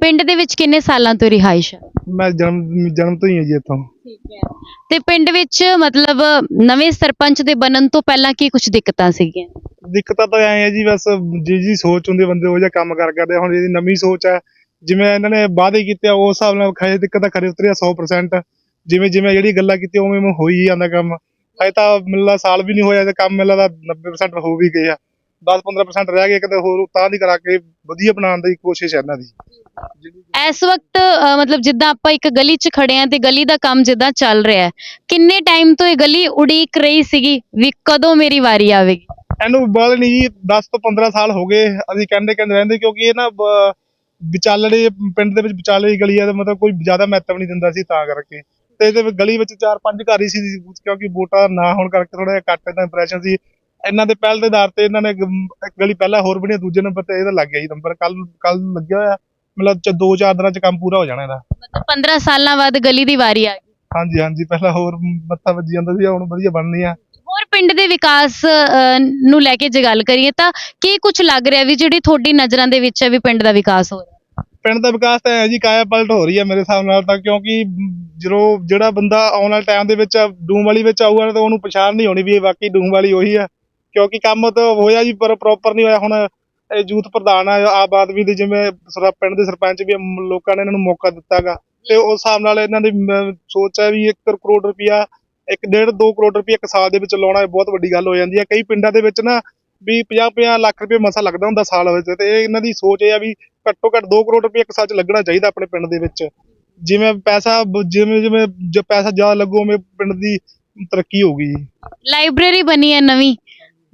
ਪਿੰਡ ਦੇ ਵਿੱਚ ਕਿੰਨੇ ਸਾਲਾਂ ਤੋਂ ਰਿਹਾਇਸ਼ ਹੈ? ਮੈਂ ਜਨਮ ਜਨਮ ਤੋਂ ਹੀ ਹਾਂ ਜੀ ਇੱਥੋਂ। ਠੀਕ ਹੈ। ਤੇ ਪਿੰਡ ਵਿੱਚ ਮਤਲਬ ਨਵੇਂ ਸਰਪੰਚ ਦੇ ਬਣਨ ਤੋਂ ਪਹਿਲਾਂ ਕੀ ਕੁਝ ਦਿੱਕਤਾਂ ਸੀਗੀਆਂ? ਦਿੱਕਤਾਂ ਤਾਂ ਐ ਹੈ ਜੀ ਬਸ ਜੀ ਜੀ ਸੋਚ ਹੁੰਦੀ ਬੰਦੇ ਉਹ ਜਿਹਾ ਕੰਮ ਕਰ ਕਰਦੇ ਆ। ਹੁਣ ਇਹਦੀ ਨਵੀਂ ਸੋਚ ਹੈ। ਜਿਵੇਂ ਇਹਨਾਂ ਨੇ ਵਾਅਦੇ ਕੀਤੇ ਉਸ ਹਿਸਾਬ ਨਾਲ ਖਰੇ ਦਿੱਕਤਾਂ ਖਰੇ ਉਤਰਿਆ 100% ਜਿਵੇਂ ਜਿਵੇਂ ਜਿਹੜੀ ਗੱਲਾਂ ਕੀਤੀਆਂ ਉਵੇਂ ਉਵੇਂ ਹੋ ਹੀ ਜਾਂਦਾ ਕੰਮ। ਅਜੇ ਤਾਂ ਮਿਲਦਾ ਸਾਲ ਵੀ ਨਹੀਂ ਹੋਇਆ ਤੇ ਕੰਮ ਮਿਲਦਾ 90% ਹੋ ਵੀ ਗਏ ਆ। 10-15% ਰਹਿ ਗਏ ਕਿਤੇ ਹੋਰ ਤਾਂ ਦੀ ਕਰਾ ਕੇ ਵਧੀਆ ਬਣਾਉਣ ਦੀ ਕੋਸ਼ਿਸ਼ ਹੈ ਇਹਨਾਂ ਦੀ। ਇਸ ਵਕਤ ਮਤਲਬ ਜਿੱਦਾਂ ਆਪਾਂ ਇੱਕ ਗਲੀ 'ਚ ਖੜੇ ਆਂ ਤੇ ਗਲੀ ਦਾ ਕੰਮ ਜਿੱਦਾਂ ਚੱਲ ਰਿਹਾ ਹੈ ਕਿੰਨੇ ਟਾਈਮ ਤੋਂ ਇਹ ਗਲੀ ਉਡੀਕ ਰਹੀ ਸੀਗੀ ਵੀ ਕਦੋਂ ਮੇਰੀ ਵਾਰੀ ਆਵੇਗੀ? ਇਹਨੂੰ ਬਾਅਦ ਨਹੀਂ ਜੀ 10 ਤੋਂ 15 ਸਾਲ ਹੋ ਗਏ ਅਸੀਂ ਕਹਿੰਦੇ ਕਹਿੰਦੇ ਰਹਿੰਦੇ ਕਿਉਂਕਿ ਇਹ ਨਾ ਵਿਚਾਲੜੇ ਪਿੰਡ ਦੇ ਵਿੱਚ ਵਿਚਾਲੇ ਗਲੀ ਆ ਤੇ ਮਤਲਬ ਕੋਈ ਜ਼ਿਆਦਾ ਮਹੱਤਵ ਨਹੀਂ ਦਿੰਦਾ ਸੀ ਤਾਂ ਕਰਕੇ। ਤੇ ਇਹਦੇ ਵਿੱਚ ਗਲੀ ਵਿੱਚ ਚਾਰ ਪੰਜ ਘਰ ਹੀ ਸੀ ਕਿਉਂਕਿ ਵੋਟਾਂ ਨਾ ਹੋਣ ਕਰਕੇ ਥੋੜਾ ਜਿਹਾ ਘੱਟ ਦਾ ਇੰਪ੍ਰੈਸ਼ਨ ਸੀ। ਇਹਨਾਂ ਦੇ ਪਹਿਲ ਦੇ ਆਧਾਰ ਤੇ ਇਹਨਾਂ ਨੇ ਇੱਕ ਗਲੀ ਪਹਿਲਾਂ ਹੋਰ ਬਣੀ ਦੂਜੇ ਨੰਬਰ ਤੇ ਇਹਦਾ ਲੱਗ ਗਿਆ ਜੀ ਨੰਬਰ। ਕੱਲ ਕੱਲ ਲੱਗਿਆ ਹੋਇਆ ਮਤਲਬ ਚ ਦੋ ਚਾਰ ਦਿਨਾਂ ਚ ਕੰਮ ਪੂਰਾ ਹੋ ਜਾਣਾ ਇਹਦਾ। ਮਤਲਬ 15 ਸਾਲਾਂ ਬਾਅਦ ਗਲੀ ਦੀ ਵਾਰੀ ਆ ਗਈ। ਹਾਂਜੀ ਹਾਂਜੀ ਪਹਿਲਾਂ ਹੋਰ ਮੱਥਾ ਵੱਜੀ ਜਾਂਦਾ ਸੀ ਹੁਣ ਵਧੀਆ ਬਣਨੀ ਆ। ਹੋਰ ਪਿੰਡ ਦੇ ਵਿਕਾਸ ਨੂੰ ਲੈ ਕੇ ਜੇ ਗੱਲ ਕਰੀਏ ਤਾਂ ਕੀ ਕੁਝ ਲੱਗ ਰਿਹਾ ਵੀ ਜਿਹੜੀ ਤੁਹਾਡੀ ਨਜ਼ਰਾਂ ਦੇ ਵਿੱਚ ਹੈ ਵੀ ਪਿੰਡ ਦਾ ਵਿਕਾਸ ਹੋ ਰਿਹਾ? ਪਿੰਡ ਦਾ ਵਿਕਾਸ ਤਾਂ ਹੈ ਜੀ, ਕਾਇਆ ਪਲਟ ਹੋ ਰਹੀ ਹੈ ਮੇਰੇ ਹਿਸਾਬ ਨਾਲ ਤਾਂ, ਕਿਉਂਕਿ ਜਦੋਂ ਜਿਹੜਾ ਬੰਦਾ ਆਉਣ ਵਾਲੇ ਟਾਈਮ ਦੇ ਵਿੱਚ ਡੂਮ ਵਾਲੀ ਵਿੱਚ ਆਊਗਾ, ਤਾਂ ਉਹਨੂੰ ਪਛਾਣ ਨਹੀਂ ਹੋਣੀ ਵੀ ਇਹ ਵਾਕਈ ਡੂਮ ਵਾਲੀ ਉਹੀ ਆ। ਕਿਉਂਕਿ ਕੰਮ ਤਾਂ ਹੋਇਆ ਜੀ, ਪਰ ਪ੍ਰੋਪਰ ਨਹੀਂ ਹੋਇਆ। ਹੁਣ ਇਹ ਯੂਥ ਪ੍ਰਧਾਨ ਆ ਆਮ ਆਦਮੀ ਦੇ ਜਿਵੇਂ ਪਿੰਡ ਦੇ ਸਰਪੰਚ ਵੀ ਲੋਕਾਂ ਨੇ ਇਹਨਾਂ ਨੂੰ ਮੌਕਾ ਦਿੱਤਾਗਾ ਤੇ ਉਸ ਹਿਸਾਬ ਨਾਲ ਇਹਨਾਂ ਦੀ ਸੋਚ ਹੈ ਵੀ 1 ਕਰੋੜ ਰੁਪਇਆ, ਇੱਕ ਡੇਢ 2 ਕਰੋੜ ਰੁਪਇਆ ਇੱਕ ਸਾਲ ਦੇ ਵਿੱਚ ਲਾਉਣਾ ਇਹ ਬਹੁਤ ਵੱਡੀ ਗੱਲ ਹੋ ਜਾਂਦੀ ਹੈ ਕਈ ਪਿੰਡਾਂ ਦੇ ਵਿੱਚ ਨਾ ਵੀ 50 50 ਲੱਖ ਰੁਪਏ ਮਸਾ ਲੱਗਦਾ ਹੁੰਦਾ ਸਾਲ ਵਿੱਚ। ਤੇ ਇਹ ਇਹਨਾਂ ਦੀ ਸੋਚ ਇਹ ਆ ਵੀ ਘੱਟੋ ਘੱਟ 2 ਕਰੋੜ ਰੁਪਏ ਇੱਕ ਸਾਲ ਚ ਲੱਗਣਾ ਚਾਹੀਦਾ ਆਪਣੇ ਪਿੰਡ ਦੇ ਵਿੱਚ। ਜਿਵੇਂ ਪੈਸਾ ਜਿਵੇਂ ਜਿਵੇਂ ਜੇ ਪੈਸਾ ਜ਼ਿਆਦਾ ਲੱਗੂ ਉਵੇਂ ਪਿੰਡ ਦੀ ਤਰੱਕੀ ਹੋਊਗੀ ਜੀ। ਲਾਇਬ੍ਰੇਰੀ ਬਣੀ ਹੈ ਨਵੀਂ।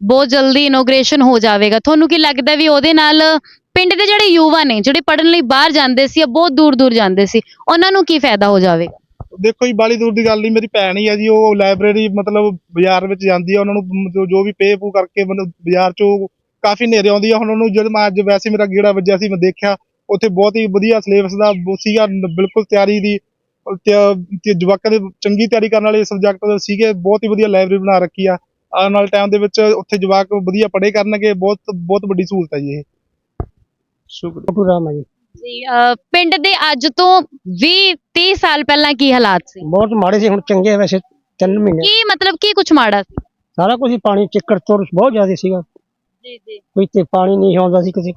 ਬਹੁਤ ਜਲਦੀ ਇਨੋਗ੍ਰੇਸ਼ਨ ਹੋ ਜਾਵੇਗਾ। ਤੁਹਾਨੂੰ ਕੀ ਲੱਗਦਾ ਵੀ ਉਹਦੇ ਨਾਲ ਪਿੰਡ ਦੇ ਜਿਹੜੇ ਯੁਵਾ ਨੇ ਜਿਹੜੇ ਪੜ੍ਹਨ ਲਈ ਬਾਹਰ ਜਾਂਦੇ ਸੀ ਜਾਂ ਬਹੁਤ ਦੂਰ ਦੂਰ ਜਾਂਦੇ ਸੀ ਉਹਨਾਂ ਨੂੰ ਕੀ ਫਾਇਦਾ ਹੋ ਜਾਵੇਗਾ? ਦੇਖੋ ਜੀ ਬਾਲੀ ਦੂਰ ਦੀ ਗੱਲ ਨਹੀਂ ਮੇਰੀ ਭੈਣ ਹੀ ਆ ਜੀ ਉਹ ਲਾਇਬ੍ਰੇਰੀ ਮਤਲਬ ਬਾਜ਼ਾਰ ਵਿੱਚ ਜਾਂਦੀ ਆ ਉਹਨਾਂ ਨੂੰ ਜੋ- ਜੋ ਵੀ ਪੇ ਪੂ ਕਰਕੇ ਮਤਲਬ ਬਾਜ਼ਾਰ ਚੋਂ ਕਾਫੀ ਨੇਰੇ ਆਉਂਦੀ ਆ। ਹੁਣ ਉਹਨੂੰ ਜਦ ਮੈਂ ਅੱਜ ਵੈਸੇ ਮੇਰਾ ਗੇੜਾ ਵੱਜਿਆ ਸੀ ਮੈਂ ਦੇਖਿਆ ਉੱਥੇ ਬਹੁਤ ਹੀ ਵਧੀਆ ਸਿਲੇਬਸ ਦਾ ਸੀਗਾ ਬਿਲਕੁਲ ਤਿਆਰੀ ਦੀ ਤੇ ਜਵਾਕਾਂ ਦੇ ਚੰਗੀ ਤਿਆਰੀ ਕਰਨ ਵਾਲੇ ਸਬਜੈਕਟ ਸੀਗੇ ਬਹੁਤ ਹੀ ਵਧੀਆ ਲਾਇਬ੍ਰੇਰੀ ਬਣਾ ਰੱਖੀ ਆ। ਆਉਣ ਵਾਲੇ ਟਾਈਮ ਦੇ ਵਿੱਚ ਉੱਥੇ ਜਵਾਕ ਵਧੀਆ ਪੜ੍ਹੇ ਕਰਨਗੇ ਬਹੁਤ ਬਹੁਤ ਵੱਡੀ ਸਹੂਲਤ ਹੈ ਜੀ ਇਹ। ਰਾਮ ਹੈ ਜੀ। ਪਿੰਡ ਦੇ ਅੱਜ ਤੋਂ 20 30 ਸਾਲ ਪਹਿਲਾਂ ਕੀ ਹਾਲਾਤ ਸੀ? ਬਹੁਤ ਮਾੜੇ ਸੀ ਹੁਣ ਚੰਗੇ ਵੈਸੇ ਤਿੰਨ ਮਹੀਨੇ। ਕੀ ਮਤਲਬ ਕੀ ਕੁਝ ਮਾੜਾ ਸੀ? ਸਾਰਾ ਕੁਝ ਪਾਣੀ ਚਿੱਕੜ ਤੁਰ ਬਹੁਤ ਜ਼ਿਆਦਾ ਸੀਗਾ। ਜੀ ਜੀ। ਕੋਈ ਤੇ ਪਾਣੀ ਨਹੀਂ ਆਉਂਦਾ ਸੀ ਕਿਸੇ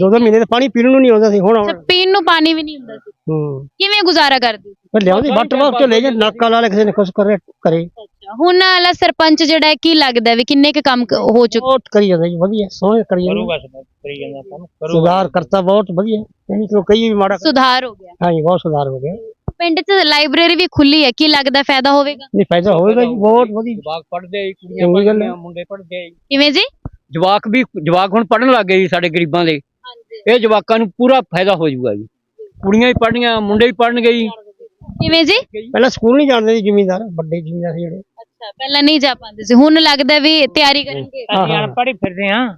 ਦੋ ਦੋ ਮਹੀਨੇ ਤੇ ਪਾਣੀ ਪੀਣ ਨੂੰ ਨਹੀਂ ਆਉਂਦਾ ਸੀ ਹੁਣ ਆਉਣਾ। ਪੀਣ ਨੂੰ ਪਾਣੀ ਵੀ ਨਹੀਂ ਹੁੰਦਾ ਸੀ। ਹੂੰ। ਕਿਵੇਂ ਗੁਜ਼ਾਰਾ ਕਰਦੇ ਸੀ? ਫਿਰ ਲਿਆਉਂਦੀ ਵਾਟਰ ਬਾਕਸ ਤੋਂ ਲੈ ਜਾ ਨਾਕਾ ਲਾ ਲੈ ਕਿਸੇ ਨੇ ਕੁਛ ਕਰੇ ਕਰੇ। ਅੱਛਾ ਹੁਣ ਵਾਲਾ ਸਰਪੰਚ ਜਿਹੜਾ ਹੈ ਕੀ ਲੱਗਦਾ ਵੀ ਕਿੰਨੇ ਕੁ ਕੰਮ ਕ- ਹੋ ਚੁੱਕੇ? ਬਹੁਤ ਕਰੀ ਜਾਂਦਾ ਜੀ ਵਧੀਆ ਸੋਹਣੇ ਕਰੀ ਜਾਂਦਾ। ਕਰੀ ਜਾਂਦਾ ਕੰਮ ਸੁਧਾਰ ਕਰਤਾ ਬਹੁਤ ਵਧੀਆ। ਨਹੀਂ ਕਿ ਕਈ ਵੀ ਮਾੜਾ ਸੁਧਾਰ ਹੋ ਗਿਆ। ਹਾਂਜੀ ਬਹੁਤ ਸੁਧਾਰ ਹੋ ਗਿਆ। ਪਿੰਡ 'ਚ ਲਾਇਬ੍ਰੇਰੀ ਵੀ ਖੁੱਲੀ ਹੈ ਕੀ ਲੱਗਦਾ ਫਾਇਦਾ ਹੋਵੇਗਾ? ਨਹੀਂ ਫਾਇਦਾ ਹੋਵੇਗਾ ਜੀ ਬਹੁਤ ਵਧੀਆ। ਜਵਾਕ ਪੜਦੇ ਕੁੜੀਆਂ ਚੰਗੀ ਗੱਲ ਹੈ। ਪੜ੍ਹਦੀਆਂ ਮੁੰਡੇ ਪੜਦੇ ਕਿਵੇਂ ਜੀ? ਜਵਾਕ ਵੀ ਜਵਾਕ ਹੁਣ ਪੜਨ ਲੱਗ ਗਏ ਜੀ ਸਾਡੇ ਗਰੀਬਾਂ ਦੇ। ਹਾਂਜੀ। ਇਹ ਜਵਾਕਾਂ ਨੂੰ ਪੂਰਾ ਫਾਇਦਾ ਹੋ ਜਾਊਗਾ ਜੀ। ਕੁੜੀਆਂ ਵੀ ਪੜ੍ਹਨੀਆਂ ਮੁੰਡੇ ਵੀ ਪੜਨਗੇ ਜੀ। ਕਿਵੇਂ ਜੀ? ਪਹਿਲਾਂ ਸਕੂਲ ਨਹੀਂ ਜਾਂਦੇ ਸੀ ਜ਼ਿਮੀਂਦਾਰ ਵੱਡੇ ਜ਼ਿਮੀਂਦਾਰ ਸੀ ਜਿਹੜੇ। ਅੱਛਾ ਪਹਿਲਾਂ ਨਹੀਂ ਜਾ ਪਾਉਂਦੇ ਸੀ। ਹੁਣ ਲੱਗਦਾ ਵੀ ਤਿਆਰੀ ਕਰਨਗੇ। ਅਸੀਂ। ਅਨਪੜ੍ਹ ਹੀ ਫਿਰਦੇ ਹਾਂ।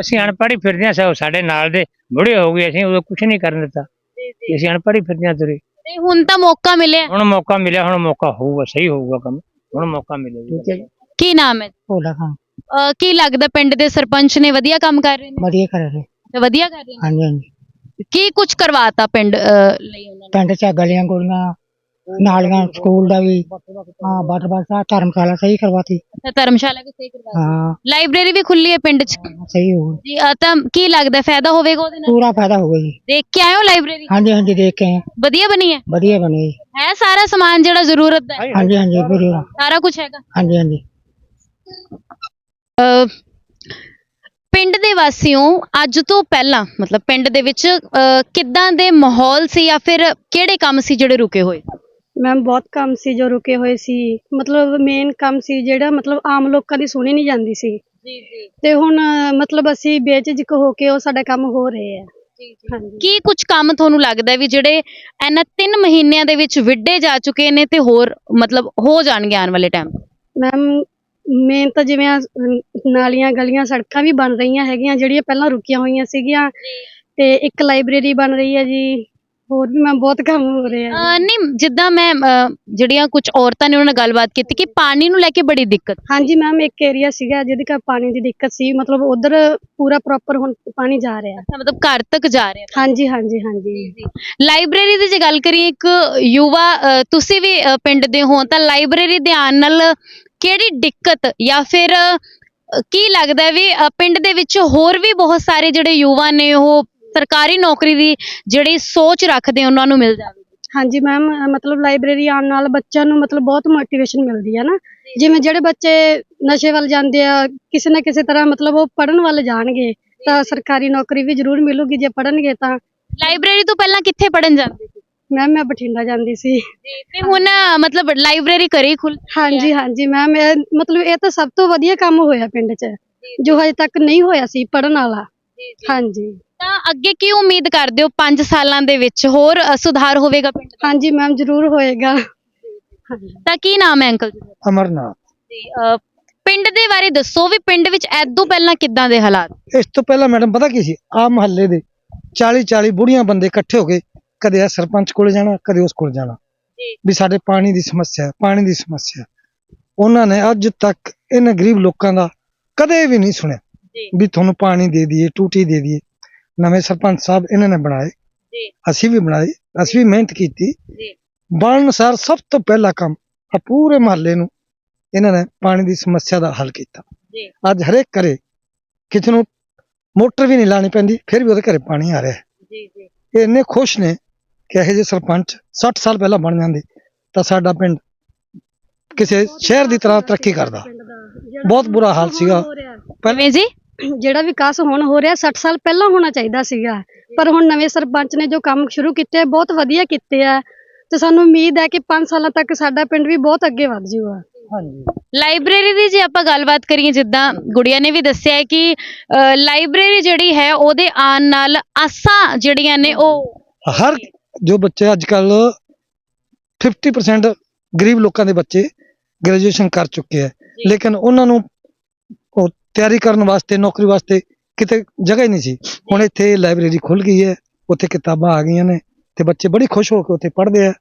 ਅਸੀਂ ਅਨਪੜ੍ਹ ਹੀ ਫਿਰਦੇ ਸੋ ਸਾਡੇ ਨਾਲ ਦੇ ਬੁੜੇ ਹੋ ਗਏ ਅਸੀਂ ਉਦੋਂ ਕੁਝ ਨਹੀਂ ਕਰਨ ਦਿੱਤਾ। ਅਸੀਂ ਅਨਪੜ੍ਹ ਹੀ ਫਿਰਦੇ ਹਾਂ ਤੁਰੇ। ਤੇ ਹੁਣ ਤਾਂ ਮੌਕਾ ਮਿਲਿਆ। ਹੁਣ ਮੌਕਾ ਮਿਲਿਆ ਹੁਣ ਮੌਕਾ ਹੋਊਗਾ ਸਹੀ ਹੋਊਗਾ ਕੰਮ। ਹੁਣ ਮੌਕਾ ਮਿਲਿਆ ਜੀ। ਠੀਕ ਹੈ ਜੀ। ਕੀ ਨਾਮ ਹੈ? ਭੋਲਾ ਖਾਂ। ਅਹ ਕੀ ਲੱਗਦਾ ਪਿੰਡ ਦੇ ਸਰਪੰਚ ਨੇ ਵਧੀਆ ਕੰਮ ਕਰ ਰਹੇ ਨੇ? ਵਧੀਆ ਕਰ ਰਹੇ। ਤੇ ਵਧੀਆ ਕਰ ਰਹੇ ਹਾਂਜੀ ਹਾਂਜੀ। ਨੇ ਕੀ ਕੁਝ ਕਰਵਾਤਾ ਪਿੰਡ ਅਹ, ਲਈ ਉਹਨਾਂ ਨੇ? ਪਿੰਡ ਚ ਗਲੀਆਂ ਗੁਲੀਆਂ ਨਾਲੀਆਂ ਸਕੂਲ ਦਾ ਵੀ। ਹਾਂ ਵਾਟਰ ਬਾਕਸ ਆ ਧਰਮਸ਼ਾਲਾ ਸਹੀ ਕਰਵਾਤੀ। ਤੇ ਧਰਮਸ਼ਾਲਾ ਵੀ ਸਹੀ ਕਰਵਾ ਹਾਂ। ਲਾਇਬ੍ਰੇਰੀ ਵੀ ਖੁੱਲੀ ਹੈ ਪਿੰਡ 'ਚ? ਸਹੀ ਹੋ ਜੀ ਅਹ, ਤਾਂ ਕੀ ਲੱਗਦਾ ਫਾਇਦਾ ਹੋਵੇਗਾ ਉਹਦੇ ਨਾਲ? ਪੂਰਾ ਫਾਇਦਾ ਹੋਊਗਾ ਜੀ। ਦੇਖ ਕੇ ਆਇਓ ਲਾਇਬ੍ਰੇਰੀ? ਹਾਂਜੀ ਹਾਂਜੀ ਦੇਖ ਕੇ ਆਏ। ਵਧੀਆ ਬਣੀ ਹੈ? ਵਧੀਆ ਬਣੇ ਜੀ ਹੈ ਸਾਰਾ ਸਮਾਨ ਜਿਹੜਾ ਜ਼ਰੂਰਤ ਦਾ? ਹੈ ਹਾਂਜੀ ਹਾਂਜੀ ਪੂਰੀ ਸਾਰਾ ਕੁਝ ਹੈਗਾ? ਹਾਂਜੀ ਹਾਂਜੀ। ਪਿੰਡ ਦੇ ਵਾਸੀਓ ਅੱਜ ਤੋਂ ਪਹਿਲਾਂ ਮਤਲਬ ਪਿੰਡ ਦੇ ਵਿੱਚ ਕਿੱਦਾਂ ਦੇ ਮਾਹੌਲ ਸੀ ਜਾਂ ਫਿਰ ਕਿਹੜੇ ਕੰਮ ਸੀ ਜਿਹੜੇ ਰੁਕੇ ਹੋਏ? ਮੈਮ ਬਹੁਤ ਕੰਮ ਸੀ ਜੋ ਰੁਕੇ ਹੋਏ ਸੀ। ਮਤਲਬ ਮੇਨ ਕੰਮ ਸੀ ਜਿਹੜਾ ਮਤਲਬ ਆਮ ਲੋਕਾਂ ਦੀ ਸੁਣੀ ਨਹੀਂ ਜਾਂਦੀ ਸੀ। ਜੀ ਜੀ। ਤੇ ਹੁਣ ਮਤਲਬ ਅਸੀਂ ਬੇਝਿਜਕ ਹੋ ਕੇ ਉਹ ਸਾਡਾ ਕੰਮ ਹੋ ਰਹੇ ਆ। ਹਾਂਜੀ। ਕੀ ਕੁਝ ਕੰਮ ਤੁਹਾਨੂੰ ਲੱਗਦਾ ਹੈ ਵੀ ਜਿਹੜੇ ਇਹਨਾਂ 3 ਮਹੀਨਿਆਂ ਦੇ ਵਿੱਚ ਵਿੱਢੇ ਜਾ ਚੁੱਕੇ ਨੇ ਤੇ ਹੋਰ ਮਤਲਬ ਹੋ ਜਾਣਗੇ ਆਉਣ ਵਾਲੇ ਟਾਈਮ ਮੈਮ ਮੇਨ ਤਾਂ ਜਿਵੇਂ ਅ, ਨਾਲੀਆਂ ਗਲੀਆਂ ਸੜਕਾਂ ਵੀ ਬਣ ਰਹੀਆਂ ਹੈਗੀਆਂ ਜਿਹੜੀਆਂ ਪਹਿਲਾਂ ਰੁਕੀਆਂ ਹੋਈਆਂ ਸੀਗੀਆਂ। ਤੇ ਇੱਕ ਲਾਇਬ੍ਰੇਰੀ ਬਣ ਰਹੀ ਹੈ ਜੀ ਹੋਰ ਵੀ ਮੈਮ ਬਹੁਤ ਕੰਮ ਹੋ ਰਹੇ ਆ ਜੀ। ਨਹੀਂ ਜਿੱਦਾਂ ਮੈਂ ਅਹ, ਜਿਹੜੀਆਂ ਕੁਝ ਔਰਤਾਂ ਨੇ ਉਹਨਾਂ ਨਾਲ ਗੱਲਬਾਤ ਕੀਤੀ ਕਿ ਪਾਣੀ ਨੂੰ ਲੈ ਕੇ ਬੜੀ ਦਿੱਕਤ। ਹਾਂਜੀ ਮੈਮ ਇੱਕ ਏਰੀਆ ਸੀਗਾ ਜਿਹਦੇ ਕਰ ਪਾਣੀ ਦੀ ਦਿੱਕਤ ਸੀ ਮਤਲਬ ਉਧਰ ਪੂਰਾ ਪ੍ਰੋਪਰ ਹੁਣ ਪਾਣੀ ਜਾ ਰਿਹਾ ਮਤਲਬ ਘਰ ਤੱਕ ਜਾ ਰਿਹਾ ਹਾਂਜੀ ਹਾਂਜੀ ਹਾਂਜੀ। ਲਾਇਬ੍ਰੇਰੀ ਦੀ ਜੇ ਗੱਲ ਕਰੀਏ ਇੱਕ ਯੁਵਾ ਅਹ, ਤੁਸੀਂ ਵੀ ਅਹ, ਪਿੰਡ ਦੇ ਹੋ ਤਾਂ ਲਾਇਬ੍ਰੇਰੀ ਦੇ ਆਉਣ ਨਾਲ ਕਿਹੜੀ ਦਿੱਕਤ ਜਾਂ ਫਿਰ ਕੀ ਲੱਗਦਾ ਵੀ ਪਿੰਡ ਦੇ ਵਿੱਚ ਹੋਰ ਵੀ ਬਹੁਤ ਸਾਰੇ ਜਿਹੜੇ ਯੁਵਾ ਨੇ ਉਹ ਸਰਕਾਰੀ ਨੌਕਰੀ ਦੀ ਜਿਹੜੀ ਸੋਚ ਰੱਖਦੇ ਉਹਨਾਂ ਨੂੰ ਮਿਲ ਜਾਵੇ? ਹਾਂਜੀ ਮੈਮ ਮਤਲਬ ਲਾਇਬ੍ਰੇਰੀ ਆਉਣ ਨਾਲ ਬੱਚਿਆਂ ਨੂੰ ਮਤਲਬ ਬਹੁਤ ਮੋਟੀਵੇਸ਼ਨ ਮਿਲਦੀ ਹੈ ਨਾ। ਜਿਵੇਂ ਜਿਹੜੇ ਬੱਚੇ ਨਸ਼ੇ ਵੱਲ ਜਾਂਦੇ ਆ ਕਿਸੇ ਨਾ ਕਿਸੇ ਤਰ੍ਹਾਂ ਮਤਲਬ ਉਹ ਪੜ੍ਹਨ ਵੱਲ ਜਾਣਗੇ ਤਾਂ ਸਰਕਾਰੀ ਨੌਕਰੀ ਵੀ ਜ਼ਰੂਰ ਮਿਲੂਗੀ ਜੇ ਪੜ੍ਹਨਗੇ ਤਾਂ। ਲਾਇਬ੍ਰੇਰੀ ਤੋਂ ਪਹਿਲਾਂ ਕਿੱਥੇ ਪੜਨ ਜਾਂਦੇ? ਸੀ ਮੈਮ ਮੈਂ ਬਠਿੰਡਾ ਜਾਂਦੀ ਸੀ। ਤੇ ਹੁਣ ਮਤਲਬ ਲਾਇਬ੍ਰੇਰੀ ਹੀ ਖੁੱਲ ਹਾਂਜੀ ਹਾਂਜੀ ਮੈਮ ਇਹ ਮਤਲਬ ਇਹ ਤਾਂ ਸਭ ਤੋਂ ਵਧੀਆ ਕੰਮ ਹੋਇਆ ਪਿੰਡ 'ਚ ਜੋ ਹਜੇ ਤੱਕ ਨਹੀਂ ਹੋਇਆ ਸੀ ਪੜ੍ਹਨ ਵਾਲਾ। ਹਾਂਜੀ। ਤਾਂ ਅੱਗੇ ਕੀ ਉਮੀਦ ਕਰਦੇ ਹੋ 5 ਸਾਲਾਂ ਦੇ ਵਿੱਚ? ਹੋਰ ਅ, ਸੁਧਾਰ ਹੋਵੇਗਾ ਪਿੰਡ ਦਾ? ਹਾਂਜੀ ਮੈਮ ਜ਼ਰੂਰ ਹੋਏਗਾ। ਤਾਂ ਕੀ ਨਾਮ ਹੈ ਅੰਕਲ ਜੀ? ਅਮਰਨਾਥ। ਜੀ ਅ, ਪਿੰਡ ਦੇ ਬਾਰੇ ਦੱਸੋ ਵੀ ਪਿੰਡ ਵਿੱਚ ਐਦੋਂ ਪਹਿਲਾਂ ਕਿੱਦਾਂ ਦੇ ਹਾਲਾਤ? ਇਸ ਤੋਂ ਪਹਿਲਾਂ ਮੈਡਮ ਪਤਾ ਕੀ ਸੀ? ਆ ਮਹੱਲੇ ਦੇ 40 40 ਬੁੜੀਆਂ ਬੰਦੇ ਇਕੱਠੇ ਹੋ ਕੇ ਕਦੇ ਆ ਸਰਪੰਚ ਕੋਲ ਜਾਣਾ ਕਦੇ ਉਸ ਕੋਲ ਜਾਣਾ ਵੀ ਸਾਡੇ ਪਾਣੀ ਦੀ ਸਮੱਸਿਆ ਹੈ ਪਾਣੀ ਦੀ ਸਮੱਸਿਆ ਹੈ। ਉਹਨਾਂ ਨੇ ਅੱਜ ਤੱਕ ਇਹਨਾਂ ਗਰੀਬ ਲੋਕਾਂ ਦਾ ਕਦੇ ਵੀ ਨਹੀਂ ਸੁਣਿਆ ਜੀ। ਵੀ ਤੁਹਾਨੂੰ ਪਾਣੀ ਦੇ ਦਈਏ ਟੂਟੀ ਦੇ ਦਈਏ ਨਵੇਂ ਸਰਪੰਚ ਸਾਹਿਬ ਇਹਨਾਂ ਨੇ ਬਣਾਏ ਜੀ। ਅਸੀਂ ਵੀ ਬਣਾਏ ਅਸੀਂ ਵੀ ਮਿਹਨਤ ਕੀਤੀ ਜੀ। ਬਣਨ ਸਾਰ ਸਭ ਤੋਂ ਪਹਿਲਾ ਕੰਮ ਆ ਪੂਰੇ ਮਹੱਲੇ ਨੂੰ ਇਹਨਾਂ ਨੇ ਪਾਣੀ ਦੀ ਸਮੱਸਿਆ ਦਾ ਹੱਲ ਕੀਤਾ ਜੀ। ਅੱਜ ਹਰੇਕ ਘਰੇ ਕਿਸੇ ਨੂੰ ਮੋਟਰ ਵੀ ਨਹੀਂ ਲਾਣੀ ਪੈਂਦੀ ਫਿਰ ਵੀ ਉਹਦੇ ਘਰੇ ਪਾਣੀ ਆ ਰਿਹਾ ਹੈ ਜੀ ਜੀ ਇਹ ਇੰਨੇ ਖੁਸ਼ ਨੇ ਕਿ ਇਹੋ ਜਿਹੇ ਸਰਪੰਚ 60 ਸਾਲ ਪਹਿਲਾਂ ਬਣ ਜਾਂਦੇ ਤਾਂ ਸਾਡਾ ਪਿੰਡ ਕਿਸੇ ਸ਼ਹਿਰ ਦੀ ਤਰ੍ਹਾਂ ਤਰੱਕੀ ਕਰਦਾ। ਬਹੁਤ ਬੁਰਾ ਹਾਲ ਸੀਗਾ। ਕਿਵੇਂ ਜੀ? ਜਿਹੜਾ ਵਿਕਾਸ ਹੁਣ ਹੋ ਰਿਹਾ 60 ਸਾਲ ਪਹਿਲਾਂ ਹੋਣਾ ਚਾਹੀਦਾ ਸੀਗਾ। ਪਰ ਹੁਣ ਨਵੇਂ ਸਰਪੰਚ ਨੇ ਜੋ ਕੰਮ ਸ਼ੁਰੂ ਕੀਤੇ ਬਹੁਤ ਵਧੀਆ ਕੀਤੇ ਆ। ਤੇ ਸਾਨੂੰ ਉਮੀਦ ਹੈ ਕਿ 5 ਸਾਲਾਂ ਤੱਕ ਸਾਡਾ ਪਿੰਡ ਵੀ ਬਹੁਤ ਅੱਗੇ ਵਧ ਜਾਊਗਾ ਹਾਂਜੀ। ਲਾਇਬ੍ਰੇਰੀ ਦੀ ਜੇ ਆਪਾਂ ਗੱਲਬਾਤ ਕਰੀਏ ਜਿੱਦਾਂ ਗੁੜੀਆ ਨੇ ਵੀ ਦੱਸਿਆ ਹੈ ਕਿ ਲਾਇਬ੍ਰੇਰੀ ਜਿਹੜੀ ਹੈ ਉਹਦੇ ਆਉਣ ਨਾਲ ਆਸਾਂ ਜਿਹੜੀਆਂ ਨੇ ਉਹ ਹਰ ਜੋ ਬੱਚੇ ਅੱਜ ਕੱਲ 50% ਗਰੀਬ ਲੋਕਾਂ ਦੇ ਬੱਚੇ ਗ੍ਰੈਜੂਏਸ਼ਨ ਕਰ ਚੁੱਕੇ ਹੈ ਲੇਕਿਨ ਉਹਨਾਂ ਨੂੰ ਉਹ ਤਿਆਰੀ ਕਰਨ ਵਾਸਤੇ ਨੌਕਰੀ ਵਾਸਤੇ ਕਿਤੇ ਜਗ੍ਹਾ ਹੀ ਨਹੀਂ ਸੀ। ਹੁਣ ਇੱਥੇ ਲਾਇਬ੍ਰੇਰੀ ਖੁੱਲ ਗਈ ਹੈ ਉੱਥੇ ਕਿਤਾਬਾਂ ਆ ਗਈਆਂ ਨੇ ਤੇ ਬੱਚੇ ਬੜੀ ਖੁਸ਼ ਹੋ ਕੇ ਉੱਥੇ ਪੜ੍ਹਦੇ ਆ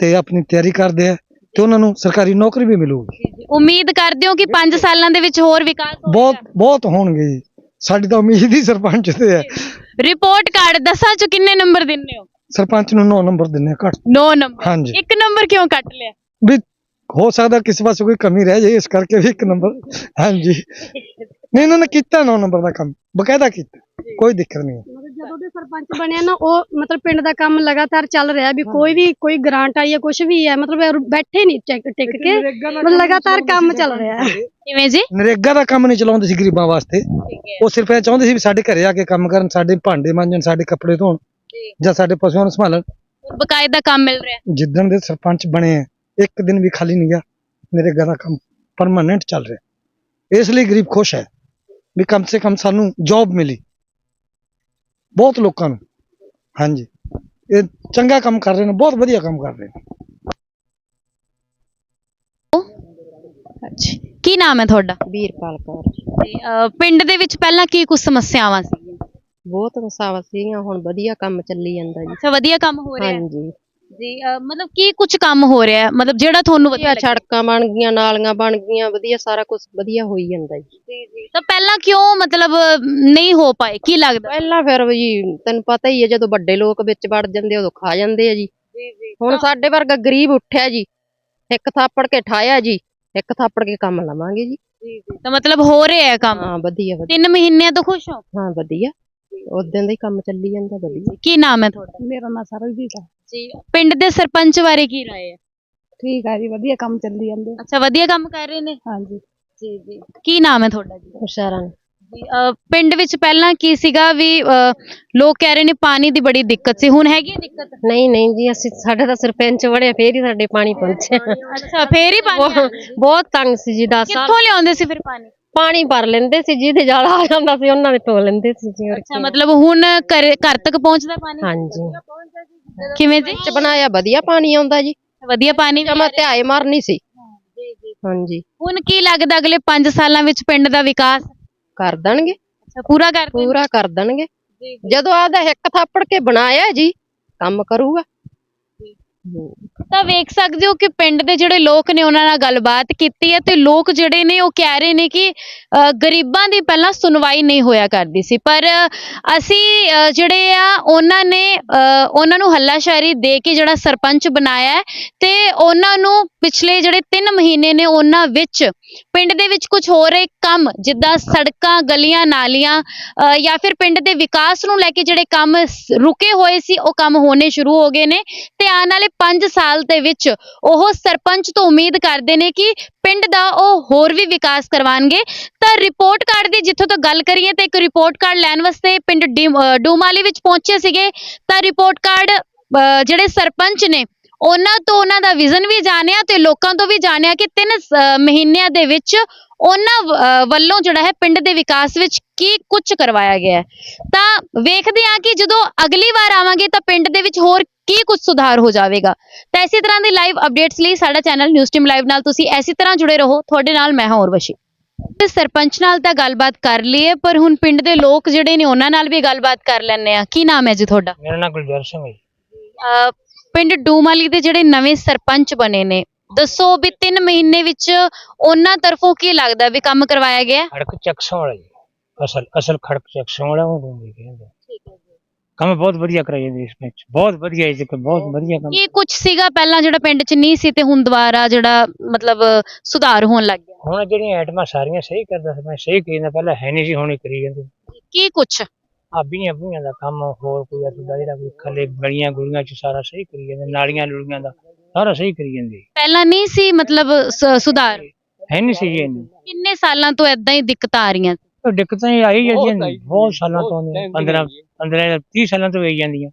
ਤੇ ਆਪਣੀ ਤਿਆਰੀ ਕਰਦੇ ਆ ਤੇ ਉਹਨਾਂ ਨੂੰ ਸਰਕਾਰੀ ਨੌਕਰੀ ਵੀ ਮਿਲੂਗੀ। ਉਮੀਦ ਕਰਦੇ ਹੋ ਕਿ 5 ਸਾਲਾਂ ਦੇ ਵਿੱਚ ਹੋਰ ਵਿਕਾਸ ਬਹੁਤ ਬਹੁਤ ਹੋਣਗੇ ਜੀ। ਸਾਡੀ ਤਾਂ ਉਮੀਦ ਹੀ ਸਰਪੰਚ ਤੇ ਹੈ ਰਿਪੋਰਟ ਕਾਰਡ ਦਸਾਂ ਚ ਕਿੰਨੇ ਨੰਬਰ ਦਿੰਨੇ ਹੋ? ਸਰਪੰਚ ਨੂੰ 9 ਨੰਬਰ ਦਿੰਨੇ ਘੱਟ। 9 ਨੰਬਰ? ਹਾਂਜੀ। ਇੱਕ ਨੰਬਰ ਕਿਉਂ ਕੱਟ ਲਿਆ? ਵੀ ਹੋ ਸਕਦਾ ਕਿਸੇ ਪਾਸੇ ਕੋਈ ਕਮੀ ਰਹਿ ਜਾਏ ਇਸ ਕਰਕੇ ਵੀ ਇੱਕ ਨੰਬਰ। ਹਾਂਜੀ। ਨਹੀਂ ਇਹਨਾਂ ਨੇ ਕੀਤਾ 9 ਨੰਬਰ ਦਾ ਕੰਮ। ਬਕਾਇਦਾ ਕੀਤਾ। ਕੋਈ ਦਿੱਕਤ ਨਹੀਂ। ਮਤਲਬ ਜਦੋਂ ਦੇ ਸਰਪੰਚ ਬਣਿਆ ਨਾ ਉਹ ਮਤਲਬ ਪਿੰਡ ਦਾ ਕੰਮ ਲਗਾਤਾਰ ਚੱਲ ਰਿਹਾ ਵੀ ਕੋਈ ਵੀ ਕੋਈ ਗ੍ਰਾਂਟ ਆਈ ਹੈ ਕੁਝ ਵੀ ਹੈ ਮਤਲਬ ਇਹ ਬੈਠੇ ਨਹੀਂ ਟਿਕ ਟਿਕ ਕੇ। ਮਤਲਬ ਲਗਾਤਾਰ ਕੰਮ ਚੱਲ ਰਿਹਾ। ਹੈ ਕਿਵੇਂ ਜੀ? ਨਰੇਗਾ ਦਾ ਕੰਮ ਨਹੀਂ ਚਲਾਉਂਦੇ ਸੀ ਗਰੀਬਾਂ ਵਾਸਤੇ। ਉਹ ਸਿਰਫ ਇਹ ਚਾਹੁੰਦੇ ਸੀ ਵੀ ਸਾਡੇ ਘਰੇ ਆ ਕੇ ਕੰਮ ਕਰਨ ਸਾਡੇ ਭਾਂਡੇ ਮਾਂਜਣ ਸਾਡੇ ਕੱਪੜੇ ਧੋਣ। ਜਾਂ। ਸਾਡੇ ਪਸ਼ੂਆਂ ਨੂੰ ਸੰਭਾਲਣ। ਬਕਾਇਦਾ ਕੰਮ ਮਿਲ ਰਿਹਾ। ਜਿੱਦਣ ਦੇ ਸਰਪੰਚ ਬਣੇ ਆ ਇੱਕ ਦਿਨ ਵੀ ਖਾਲੀ ਨਹੀਂ ਗਿਆ। ਨਰੇਗਾ ਦਾ ਕੰਮ ਪਰਮਾਨੈਂਟ ਚੱਲ ਰਿਹਾ। ਇਸ ਲਈ ਗਰੀਬ ਖੁਸ਼ ਹੈ ਵੀ ਕਮ ਸੇ ਕਮ ਸਾਨੂੰ ਜੌਬ ਮਿਲੀ। ਬਹੁਤ ਲੋਕਾਂ ਨੂੰ। ਹਾਂਜੀ। ਇਹ ਚੰਗਾ ਕੰਮ ਕਰ ਰਹੇ ਨੇ ਬਹੁਤ ਵਧੀਆ ਕੰਮ ਕਰ ਰਹੇ ਨੇ। ਅੱਛਾ। ਕੀ ਨਾਮ ਹੈ ਤੁਹਾਡਾ? ਵੀਰਪਾਲ ਕੌਰ। ਤੇ, ਪਿੰਡ ਦੇ ਵਿੱਚ ਪਹਿਲਾਂ ਕੀ ਕੁਝ ਸਮੱਸਿਆਵਾਂ ਸੀ? ਬਹੁਤ ਮਸਾਵਾ ਸੀਗੀਆਂ ਹੁਣ ਵਧੀਆ ਕੰਮ ਚੱਲੀ ਜਾਂਦਾ ਜੀ। ਅੱਛਾ ਵਧੀਆ ਕੰਮ ਹੋ ਰਿਹਾ ਹੈ? ਹਾਂਜੀ। ਜੀ ਅ, ਮਤਲਬ ਕੀ ਕੁਝ ਕੰਮ ਹੋ ਰਿਹਾ ਹੈ? ਮਤਲਬ ਜਿਹੜਾ ਤੁਹਾਨੂੰ ਵਧੀਆ ਵਧੀਆ ਲੱਗਿਆ ਸੜਕਾਂ ਬਣ ਗਈਆਂ ਨਾਲੀਆਂ ਬਣ ਗਈਆਂ ਵਧੀਆ ਸਾਰਾ ਕੁਝ ਵਧੀਆ ਹੋਈ ਜਾਂਦਾ ਜੀ। ਜੀ ਜੀ। ਤਾਂ ਪਹਿਲਾਂ ਕਿਉਂ ਮਤਲਬ ਨਹੀਂ ਹੋ ਪਾਏ? ਕੀ ਲੱਗਦਾ? ਪਹਿਲਾਂ ਫਿਰ ਜੀ ਤੈਨੂੰ ਪਤਾ ਹੀ ਹੈ ਜਦੋਂ ਵੱਡੇ ਲੋਕ ਵਿੱਚ ਵੜ ਜਾਂਦੇ ਉਦੋਂ ਖਾ ਜਾਂਦੇ ਆ ਜੀ। ਜੀ ਜੀ। ਹੁਣ ਸਾਡੇ ਵਰਗਾ ਗਰੀਬ ਉੱਠਿਆ ਜੀ ਇੱਕ ਥਾਪੜ ਕੇ ਠਾਇਆ ਜੀ ਇੱਕ ਥਾਪੜ ਕੇ ਕੰਮ ਲਵਾਂਗੇ ਜੀ। ਤਾਂ ਮਤਲਬ ਹੋ ਰਿਹਾ ਹੈ ਕੰਮ? ਹਾਂ ਵਧੀਆ ਵਧੀਆ। ਤਿੰਨ ਮਹੀਨਿਆਂ ਤੋਂ ਖੁਸ਼ ਹੋ? ਹਾਂ ਵਧੀਆ। ਉਦੋਂ ਦਾ ਹੀ ਕੰਮ ਚੱਲੀ ਜਾਂਦਾ ਵਧੀਆ। ਕੀ ਨਾਮ ਹੈ ਤੁਹਾਡਾ? ਮੇਰਾ ਨਾਮ ਸਰਬਜੀਤ ਹੈ। ਜੀ ਪਿੰਡ ਦੇ ਸਰਪੰਚ ਬਾਰੇ ਕੀ ਰਾਏ ਹੈ? ਠੀਕ ਹੈ ਜੀ ਵਧੀਆ ਕੰਮ ਚੱਲੀ ਜਾਂਦੇ। ਅੱਛਾ ਵਧੀਆ ਕੰਮ ਕਰ ਰਹੇ ਨੇ? ਹਾਂਜੀ। ਜੀ ਜੀ। ਕੀ ਨਾਮ ਹੈ ਤੁਹਾਡਾ ਜੀ? ਹੁਸ਼ਿਆਰਾਂ ਜੀ ਪਿੰਡ ਵਿੱਚ ਪਹਿਲਾਂ ਕੀ ਸੀਗਾ ਵੀ ਲੋਕ ਕਹਿ ਰਹੇ ਨੇ ਪਾਣੀ ਦੀ ਬੜੀ ਦਿੱਕਤ ਸੀ। ਹੁਣ ਹੈਗੀ ਹੈ ਦਿੱਕਤ? ਨਹੀਂ ਨਹੀਂ ਜੀ ਅਸੀਂ ਸਾਡਾ ਤਾਂ ਸਰਪੰਚ ਵੜਿਆ ਫੇਰ ਹੀ ਸਾਡੇ ਪਾਣੀ ਪਹੁੰਚਿਆ। ਅੱਛਾ ਫੇਰ ਹੀ ਪਾਣੀ ਆ ਬਹੁਤ ਬਹੁਤ ਤੰਗ ਸੀ ਜੀ 10 ਸਾਲ ਕਿੱਥੋਂ ਲਿਆਉਂਦੇ ਸੀ ਫਿਰ ਪਾਣੀ? ਪਾਣੀ ਭਰ ਲੈਂਦੇ ਸੀ ਜਿਹਦੇ ਜਾਲਾ ਆ ਜਾਂਦਾ ਸੀ ਉਹਨਾਂ ਦੇ ਧੋ ਲੈਂਦੇ ਸੀ ਜੀ ਹੋਰ ਅੱਛਾ ਕੀ। ਮਤਲਬ ਹੁਣ ਘਰ ਘਰ ਤੱਕ ਪਹੁੰਚਦਾ ਪਾਣੀ? ਹਾਂਜੀ। ਕਿਵੇਂ ਜੀ? ਚ ਬਣਾਇਆ ਵਧੀਆ ਪਾਣੀ ਆਉਂਦਾ ਜੀ। ਵਧੀਆ ਪਾਣੀ ਵੀ ਆ ਜਮਾ ਰਿਹਾ। ਧਿਆਏ ਮਾਰਨੀ ਸੀ। ਹਾਂਜੀ। ਹੁਣ ਕੀ ਲੱਗਦਾ ਅਗਲੇ 5 ਸਾਲਾਂ ਵਿੱਚ ਪਿੰਡ ਦਾ ਵਿਕਾਸ? ਕਰ ਦੇਣਗੇ। ਅੱਛਾ ਪੂਰਾ ਕਰ ਦੇਣਗੇ? ਪੂਰਾ ਕਰ ਦੇਣਗੇ। ਜਦੋਂ ਆਦਾ ਹਿੱਕ ਥਾਪੜ ਕੇ ਬਣਾਇਆ ਜੀ ਕੰਮ ਕਰੂਗਾ। ਤਾਂ ਵੇਖ ਸਕਦੇ ਹੋ ਕਿ ਪਿੰਡ ਦੇ ਜਿਹੜੇ ਲੋਕ ਨੇ ਉਹਨਾਂ ਨਾਲ ਗੱਲਬਾਤ ਕੀਤੀ ਹੈ ਤੇ ਲੋਕ ਜਿਹੜੇ ਨੇ ਉਹ ਕਹਿ ਰਹੇ ਨੇ ਕਿ ਅ, ਗਰੀਬਾਂ ਦੀ ਪਹਿਲਾਂ ਸੁਣਵਾਈ ਨਹੀਂ ਹੋਇਆ ਕਰਦੀ ਸੀ। ਪਰ ਅਸੀਂ ਅ, ਜਿਹੜੇ ਆ ਉਹਨਾਂ ਨੇ ਅ, ਉਹਨਾਂ ਨੂੰ ਹੱਲਾਸ਼ਾਰੀ ਦੇ ਕੇ ਜਿਹੜਾ ਸਰਪੰਚ ਬਣਾਇਆ ਹੈ ਤੇ ਉਹਨਾਂ ਨੂੰ ਪਿਛਲੇ ਜਿਹੜੇ 3 ਮਹੀਨੇ ਨੇ ਉਹਨਾਂ ਵਿੱਚ ਪਿੰਡ ਦੇ ਵਿੱਚ ਕੁਝ ਹੋ ਰਹੇ ਕੰਮ, ਜਿੱਦਾਂ ਸੜਕਾਂ, ਗਲੀਆਂ, ਨਾਲੀਆਂ ਜਾਂ ਫਿਰ ਪਿੰਡ ਦੇ ਵਿਕਾਸ ਨੂੰ ਲੈ ਕੇ ਜਿਹੜੇ ਕੰਮ ਰੁਕੇ ਹੋਏ ਸੀ, ਉਹ ਕੰਮ ਹੋਣੇ ਸ਼ੁਰੂ ਹੋ ਗਏ ਨੇ ਤੇ ਆਉਣ ਵਾਲੇ 5 ਸਾਲ ਦੇ ਵਿੱਚ ਉਹ ਸਰਪੰਚ ਤੋਂ ਉਮੀਦ ਕਰਦੇ ਨੇ ਕਿ ਪਿੰਡ ਦਾ ਉਹ ਹੋਰ ਵੀ ਵਿਕਾਸ ਕਰਵਾਉਣਗੇ ਤਾਂ ਰਿਪੋਰਟ ਕਾਰਡ ਦੀ ਜਿੱਥੋਂ ਤੋਂ ਗੱਲ ਕਰੀਏ ਤਾਂ ਇੱਕ ਰਿਪੋਰਟ ਕਾਰਡ ਲੈਣ ਵਾਸਤੇ ਪਿੰਡ ਡੀ- ਡੂਮਾਲੀ ਵਿੱਚ ਪਹੁੰਚੇ ਸੀਗੇ। ਤਾਂ ਰਿਪੋਰਟ ਕਾਰਡ ਜਿਹੜੇ ਸਰਪੰਚ ਨੇ ਉਹਨਾਂ ਤੋਂ ਉਹਨਾਂ ਦਾ ਵਿਜ਼ਨ ਵੀ ਜਾਣਿਆ ਤੇ ਲੋਕਾਂ ਤੋਂ ਵੀ ਜਾਣਿਆ ਕਿ ਤਿੰਨ ਸ- ਮਹੀਨਿਆਂ ਦੇ ਵਿੱਚ ਉਹਨਾਂ ਵ- ਅ, ਵੱਲੋਂ ਜਿਹੜਾ ਹੈ ਪਿੰਡ ਦੇ ਵਿਕਾਸ ਵਿੱਚ ਕੀ ਕੁਝ ਕਰਵਾਇਆ ਗਿਆ ਹੈ। ਤਾਂ ਵੇਖਦੇ ਹਾਂ ਕਿ ਜਦੋਂ ਅਗਲੀ ਵਾਰ ਆਵਾਂਗੇ ਤਾਂ ਪਿੰਡ ਦੇ ਵਿੱਚ ਹੋਰ ਕੀ ਕੁਝ ਸੁਧਾਰ ਹੋ ਜਾਵੇਗਾ। ਤਾਂ ਇਸੇ ਤਰ੍ਹਾਂ ਦੀ ਲਾਈਵ ਅਪਡੇਟਸ ਲਈ ਸਾਡਾ ਚੈਨਲ ਨਿਊਜ਼ ਟੀਮ ਲਾਈਵ ਨਾਲ ਤੁਸੀਂ ਐਸੀ ਤਰ੍ਹਾਂ ਜੁੜੇ ਰਹੋ। ਤੁਹਾਡੇ ਨਾਲ ਮੈਂ ਹਾਂ ਉਰਵਸ਼ੀ। ਤੇ ਸਰਪੰਚ ਨਾਲ ਤਾਂ ਗੱਲਬਾਤ ਕਰ ਲਈਏ ਪਰ ਹੁਣ ਪਿੰਡ ਦੇ ਲੋਕ ਜਿਹੜੇ ਨੇ ਉਹਨਾਂ ਨਾਲ ਵੀ ਗੱਲਬਾਤ ਕਰ ਲੈਣੇ ਆ ਕੀ ਨਾਮ ਹੈ ਜੀ ਤੁਹਾਡਾ? ਮੇਰਾ ਨਾਮ ਗੁਲਜ਼ਾਰ ਸਿੰਘ ਹੈ ਜੀ। ਅਹ ਪਿੰਡ ਡੂਮਾਲੀ ਦੇ ਜਿਹੜੇ ਨਵੇਂ ਸਰਪੰਚ ਬਣੇ ਨੇ ਦੱਸੋ ਵੀ 3 ਮਹੀਨੇ ਵਿੱਚ ਉਹਨਾਂ ਤਰਫੋਂ ਕੀ ਲੱਗਦਾ ਵੀ ਕੰਮ ਕਰਵਾਇਆ ਗਿਆ? ਖੜਕ ਚੱਕਸੋਂ ਵਾਲਾ ਜੀ ਅਸਲ ਅਸਲ ਖੜਕ ਚੱਕਸੋਂ ਵਾਲਾ ਉਹ ਹੁੰਦੀ ਕਹਿੰਦੇ ਕੰਮ ਬਹੁਤ ਵਧੀਆ ਕਰਾਇਆ ਜੀ ਇਸ ਵਿੱਚ ਬਹੁਤ ਵਧੀਆ ਜੀ ਬਹੁਤ ਵਧੀਆ ਕੰਮ। ਕੀ ਕੁਝ ਸੀਗਾ ਪਹਿਲਾਂ ਜਿਹੜਾ ਪਿੰਡ 'ਚ ਨਹੀਂ ਸੀ ਤੇ ਹੁਣ ਦੁਬਾਰਾ ਜਿਹੜਾ ਮਤਲਬ ਸੁਧਾਰ ਹੋਣ ਲੱਗ ਗਿਆ। ਹੁਣ ਜਿਹੜੀਆਂ ਆਈਟਮਾਂ ਸਾਰੀਆਂ ਸਹੀ ਕਰਦਾ ਸੀ ਮੈਂ ਸਹੀ ਕਹਿੰਦਾ ਪਹਿਲਾਂ ਹੈ ਨਹੀਂ ਸੀ ਹੁਣ ਹੀ ਕਰੀ ਜਾਂਦੇ। ਕੀ ਕੁਛ? ਆ ਬੀਆਂ ਬੂਆਂ ਦਾ ਕੰਮ ਹੋਰ ਕੋਈ ਅਸੁਦਾ ਜਿਹੜਾ ਕੋਈ ਖਲੇ ਗਲੀਆਂ ਗੁਲੀਆਂ ਚ ਸਾਰਾ ਸਹੀ ਕਰੀ ਜਾਂਦੇ ਨਾਲੀਆਂ ਲੁਲੀਆਂ ਦਾ ਸਾਰਾ ਸਹੀ ਕਰੀ ਜਾਂਦੇ। ਪਹਿਲਾਂ ਨਹੀਂ ਸੀ ਮਤਲਬ ਸ- ਸੁਧਾਰ? ਹੈ ਨਹੀਂ ਸੀ ਜੀ ਇੰਨੀ। ਕਿੰਨੇ ਸਾਲਾਂ ਤੋਂ ਐਦਾਂ ਹੀ ਦਿੱਕਤਾਂ ਆ ਰਹੀਆਂ? ਉਹ ਦਿੱਕਤਾਂ ਹੀ ਆਈ ਜਾਂਦੀਆਂ ਨੇ, ਬਹੁਤ ਸਾਲਾਂ ਤੋਂ ਆਉਂਦੀਆਂ, 15 15 30 ਸਾਲਾਂ ਤੋਂ ਆਈ ਜਾਂਦੀਆਂ।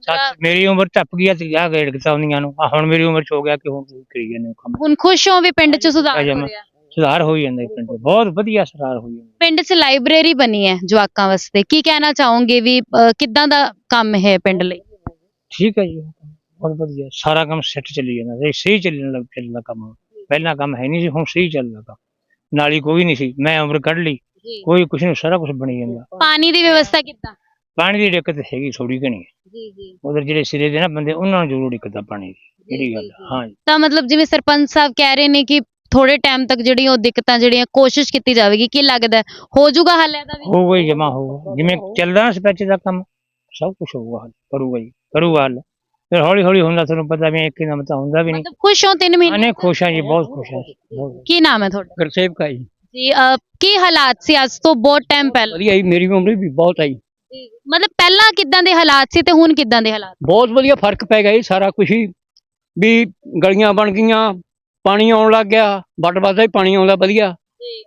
ਸੱਚ ਮੇਰੀ ਉਮਰ ਟੱਪ ਗਈ ਆ ਤੇ ਆ ਗਏ ਦਿੱਕਤਾਂ ਆਉਂਦੀਆਂ ਨੂੰ। ਆ ਹੁਣ ਮੇਰੀ ਉਮਰ ਚ ਹੋ ਗਿਆ ਕਿ ਹੁਣ ਤੁਸੀਂ ਕਰੀ ਜਾਂਦੇ ਹੋ ਕੰਮ। ਹੁਣ ਖੁਸ਼ ਹੋ ਵੀ ਪਿੰਡ 'ਚ ਸੁਧਾਰ ਹੋ ਰਿਹਾ? ਸੁਧਾਰ ਹੋਈ ਜਾਂਦਾ ਜੀ ਪਿੰਡ 'ਚ, ਬਹੁਤ ਵਧੀਆ ਸੁਧਾਰ ਹੋਈ ਜਾਂਦਾ। ਪਿੰਡ 'ਚ ਲਾਇਬ੍ਰੇਰੀ ਬਣੀ ਹੈ ਜਵਾਕਾਂ ਵਾਸਤੇ ਕੀ ਕਹਿਣਾ ਚਾਹੋਗੇ ਵੀ ਅ, ਕਿੱਦਾਂ ਦਾ ਕੰਮ ਹੈ ਪਿੰਡ ਲਈ? ਠੀਕ ਹੈ ਜੀ ਬਹੁਤ ਵਧੀਆ ਸਾਰਾ ਕੰਮ ਸੈੱਟ ਚੱਲੀ ਜਾਂਦਾ ਤੇ ਸਹੀ ਚੱਲਣ ਲੱਗ ਚੱਲਦਾ ਕੰਮ ਪਹਿਲਾਂ ਕੰਮ ਹੈ ਨਹੀਂ ਸੀ ਹੁਣ ਸਹੀ ਚੱਲਦਾ ਕੰਮ ਨਾਲੀ ਕੋਈ ਨਹੀਂ ਸੀ ਮੈਂ ਉਮਰ ਕੱਢ ਲਈ ਕੋਈ ਕੁਛ ਨਹੀਂ ਸਾਰਾ ਕੁਝ ਬਣੀ ਜਾਂਦਾ। ਪਾਣੀ ਦੀ ਵਿਵਸਥਾ ਕਿੱਦਾਂ? ਪਾਣੀ ਦੀ ਦਿੱਕਤ ਹੈਗੀ ਥੋੜੀ ਘਣੀ। ਜੀ ਜੀ। ਉਧਰ ਜਿਹੜੇ ਸਿਰੇ ਦੇ ਨਾ ਬੰਦੇ ਉਹਨਾਂ ਨੂੰ ਜ਼ਰੂਰ ਦਿੱਕਤ ਆ ਪਾਣੀ ਦੀ ਜਿਹੜੀ ਗੱਲ ਆ, ਤਾਂ ਮਤਲਬ ਜਿਵੇਂ ਸਰਪੰਚ ਸਾਹਿਬ ਕਹਿ ਰਹੇ ਨੇ ਕਿ ਥੋੜੇ ਟਾਈਮ ਤੱਕ ਜਿਹੜੀ ਉਹ ਦਿੱਕਤਾਂ ਜਿਹੜੀਆਂ ਕੋਸ਼ਿਸ਼ ਕੀਤੀ ਜਾਵੇਗੀ ਕੀ ਲੱਗਦਾ ਹੈ? ਹੋ ਜਾਊਗਾ ਹੱਲ ਇਹਦਾ ਵੀ? ਹੋਊਗਾ ਹੀ ਜਮਾ ਹੋਊਗਾ ਜਿਵੇਂ ਚੱਲਦਾ ਨਾ ਸਪੈਚ ਦਾ ਕੰਮ ਸਭ ਕੁਝ ਹੋਊਗਾ ਹੱਲ ਕਰੂਗਾ ਜੀ ਕਰੂਗਾ ਹੱਲ। ਫਿਰ ਹੌਲੀ ਹੌਲੀ ਹੁੰਦਾ ਤੁਹਾਨੂੰ ਪਤਾ ਵੀ ਇੱਕ ਨਾਮ ਤਾਂ ਹੁੰਦਾ ਵੀ ਨਹੀਂ। ਮਤਲਬ ਖੁਸ਼ ਹੋ ਤਿੰਨ ਮਹੀਨੇ? ਅਨੇ ਖੁਸ਼ ਹਾਂ ਜੀ ਬਹੁਤ ਖੁਸ਼ ਹਾਂ ਬਹੁਤ ਕੀ ਨਾਮ ਹੈ ਤੁਹਾਡਾ? ਗੁਰਸੇਵਕਾ ਜੀ। ਜੀ ਅ, ਕੀ ਹਾਲਾਤ ਸੀ ਅੱਜ ਤੋਂ ਬਹੁਤ ਟਾਈਮ ਪਹਿਲਾਂ? ਵਧੀਆ ਜੀ ਮੇਰੀ ਉਮਰ ਵੀ ਬਹੁਤ ਆਈ। ਮਤਲਬ ਪਹਿਲਾਂ ਕਿੱਦਾਂ ਦੇ ਹਾਲਾਤ ਸੀ ਤੇ ਹੁਣ ਕਿੱਦਾਂ ਦੇ ਹਾਲਾਤ? ਬਹੁਤ ਵਧੀਆ ਫ਼ਰਕ ਪੈ ਗਿਆ ਜੀ ਸਾਰਾ ਕੁਝ ਹੀ। ਵੀ ਗਲੀਆਂ ਬਣ ਗਈਆਂ ਪਾਣੀ ਆਉਣ ਲੱਗ ਗਿਆ ਵੱਡ ਵੱਡਾ ਹੀ ਪਾਣੀ ਆਉਂਦਾ ਵਧੀਆ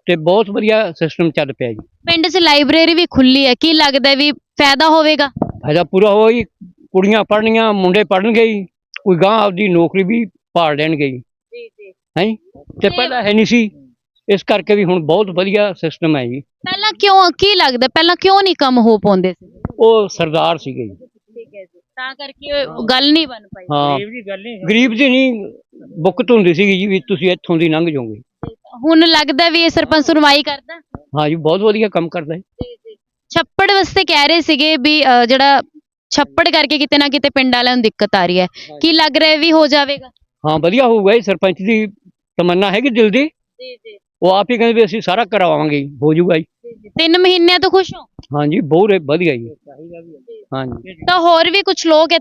ਤੇ ਬਹੁਤ ਵਧੀਆ ਸਿਸਟਮ ਚੱਲ ਪਿਆ ਜੀ। ਪਿੰਡ 'ਚ ਲਾਇਬ੍ਰੇਰੀ ਵੀ ਖੁੱਲੀ ਹੈ ਕੀ ਲੱਗਦਾ ਹੈ ਵੀ ਫਾਇਦਾ ਹੋਵੇਗਾ? ਫਾਇਦਾ ਪੂਰਾ ਜੀ ਕੁੜੀਆਂ ਪੜ੍ਹਨੀਆਂ ਮੁੰਡੇ ਪੜ੍ਹਨਗੇ ਜੀ ਕੋਈ ਗਾਂ ਆਪਦੀ ਨੌਕਰੀ ਵੀ ਭਾਲ ਲੈਣਗੇ ਜੀ। ਜੀ ਜੀ। ਹੈਂ ਤੇ ਪਹਿਲਾਂ ਹੈ ਨਹੀਂ ਸੀ ਇਸ ਕਰਕੇ ਵੀ ਹੁਣ ਬਹੁਤ ਵਧੀਆ ਸਿਸਟਮ ਹੈ ਜੀ। ਪਹਿਲਾਂ ਕਿਉਂ ਕੀ ਲੱਗਦਾ ਪਹਿਲਾਂ ਕਿਉਂ ਨਹੀਂ ਕੰਮ ਹੋ ਪਾਉਂਦੇ ਸੀ? ਉਹ ਸਰਦਾਰ ਸੀਗੇ ਹੈ ਜੀ। ਤਾਂ ਕਰਕੇ ਉਹ ਗੱਲ ਨਹੀਂ ਬਣ ਪਾਈ। ਹਾਂ। ਇਹ ਵੀ ਗੱਲ ਨਹੀਂ ਗਰੀਬ ਦੀ ਨਹੀਂ ਬੁੱਕਤ ਹੁੰਦੀ ਸੀਗੀ ਜੀ ਵੀ ਤੁਸੀਂ ਇੱਥੋਂ ਦੀ ਲੰਘ ਜਾਓਗੇ। ਹੁਣ ਲੱਗਦਾ ਵੀ ਇਹ ਸਰਪੰਚ ਸੁਣਵਾਈ ਕਰਦਾ। ਹਾਂ ਜੀ ਬਹੁਤ ਵਧੀਆ ਕੰਮ ਕਰਦਾ ਹੈ ਛੱਪੜ ਵਾਸਤੇ ਕਹਿ ਰਹੇ ਸੀਗੇ ਵੀ ਜਿਹੜਾ ਛੱਪੜ ਕਰਕੇ ਕਿਤੇ ਨਾ ਕਿਤੇ ਪਿੰਡ ਵਾਲਿਆਂ ਨੂੰ ਦਿੱਕਤ ਆ ਰਹੀ ਹੈ। ਕੀ ਲੱਗ ਰਿਹਾ ਹੈ ਵੀ ਹੋ ਜਾਵੇਗਾ? ਹਾਂ ਵਧੀਆ ਹੋਊਗਾ ਜੀ ਸਰਪੰਚ ਦੀ ਤਮੰਨਾ ਹੈਗੀ ਦਿਲ ਦੀ। ਜੀ ਜੀ। ਉਹ ਆਪ ਹੀ ਕਹਿੰਦੇ ਵੀ ਅਸੀਂ ਸਾਰਾ ਕਰਵਾਵਾਂਗੇ ਜੀ, ਹੋ ਜਾਊਗਾ ਜੀ। ਤਿੰਨ ਮਹੀਨਿਆਂ ਤੋਂ ਖੁਸ਼ ਹੋ? ਹਾਂਜੀ ਬਹੁਤ ਵਧੀਆ ਜੀ। ਹਾਂਜੀ। ਤਾਂ ਹੋਰ ਵੀ ਕੁਝ ਲੋਕ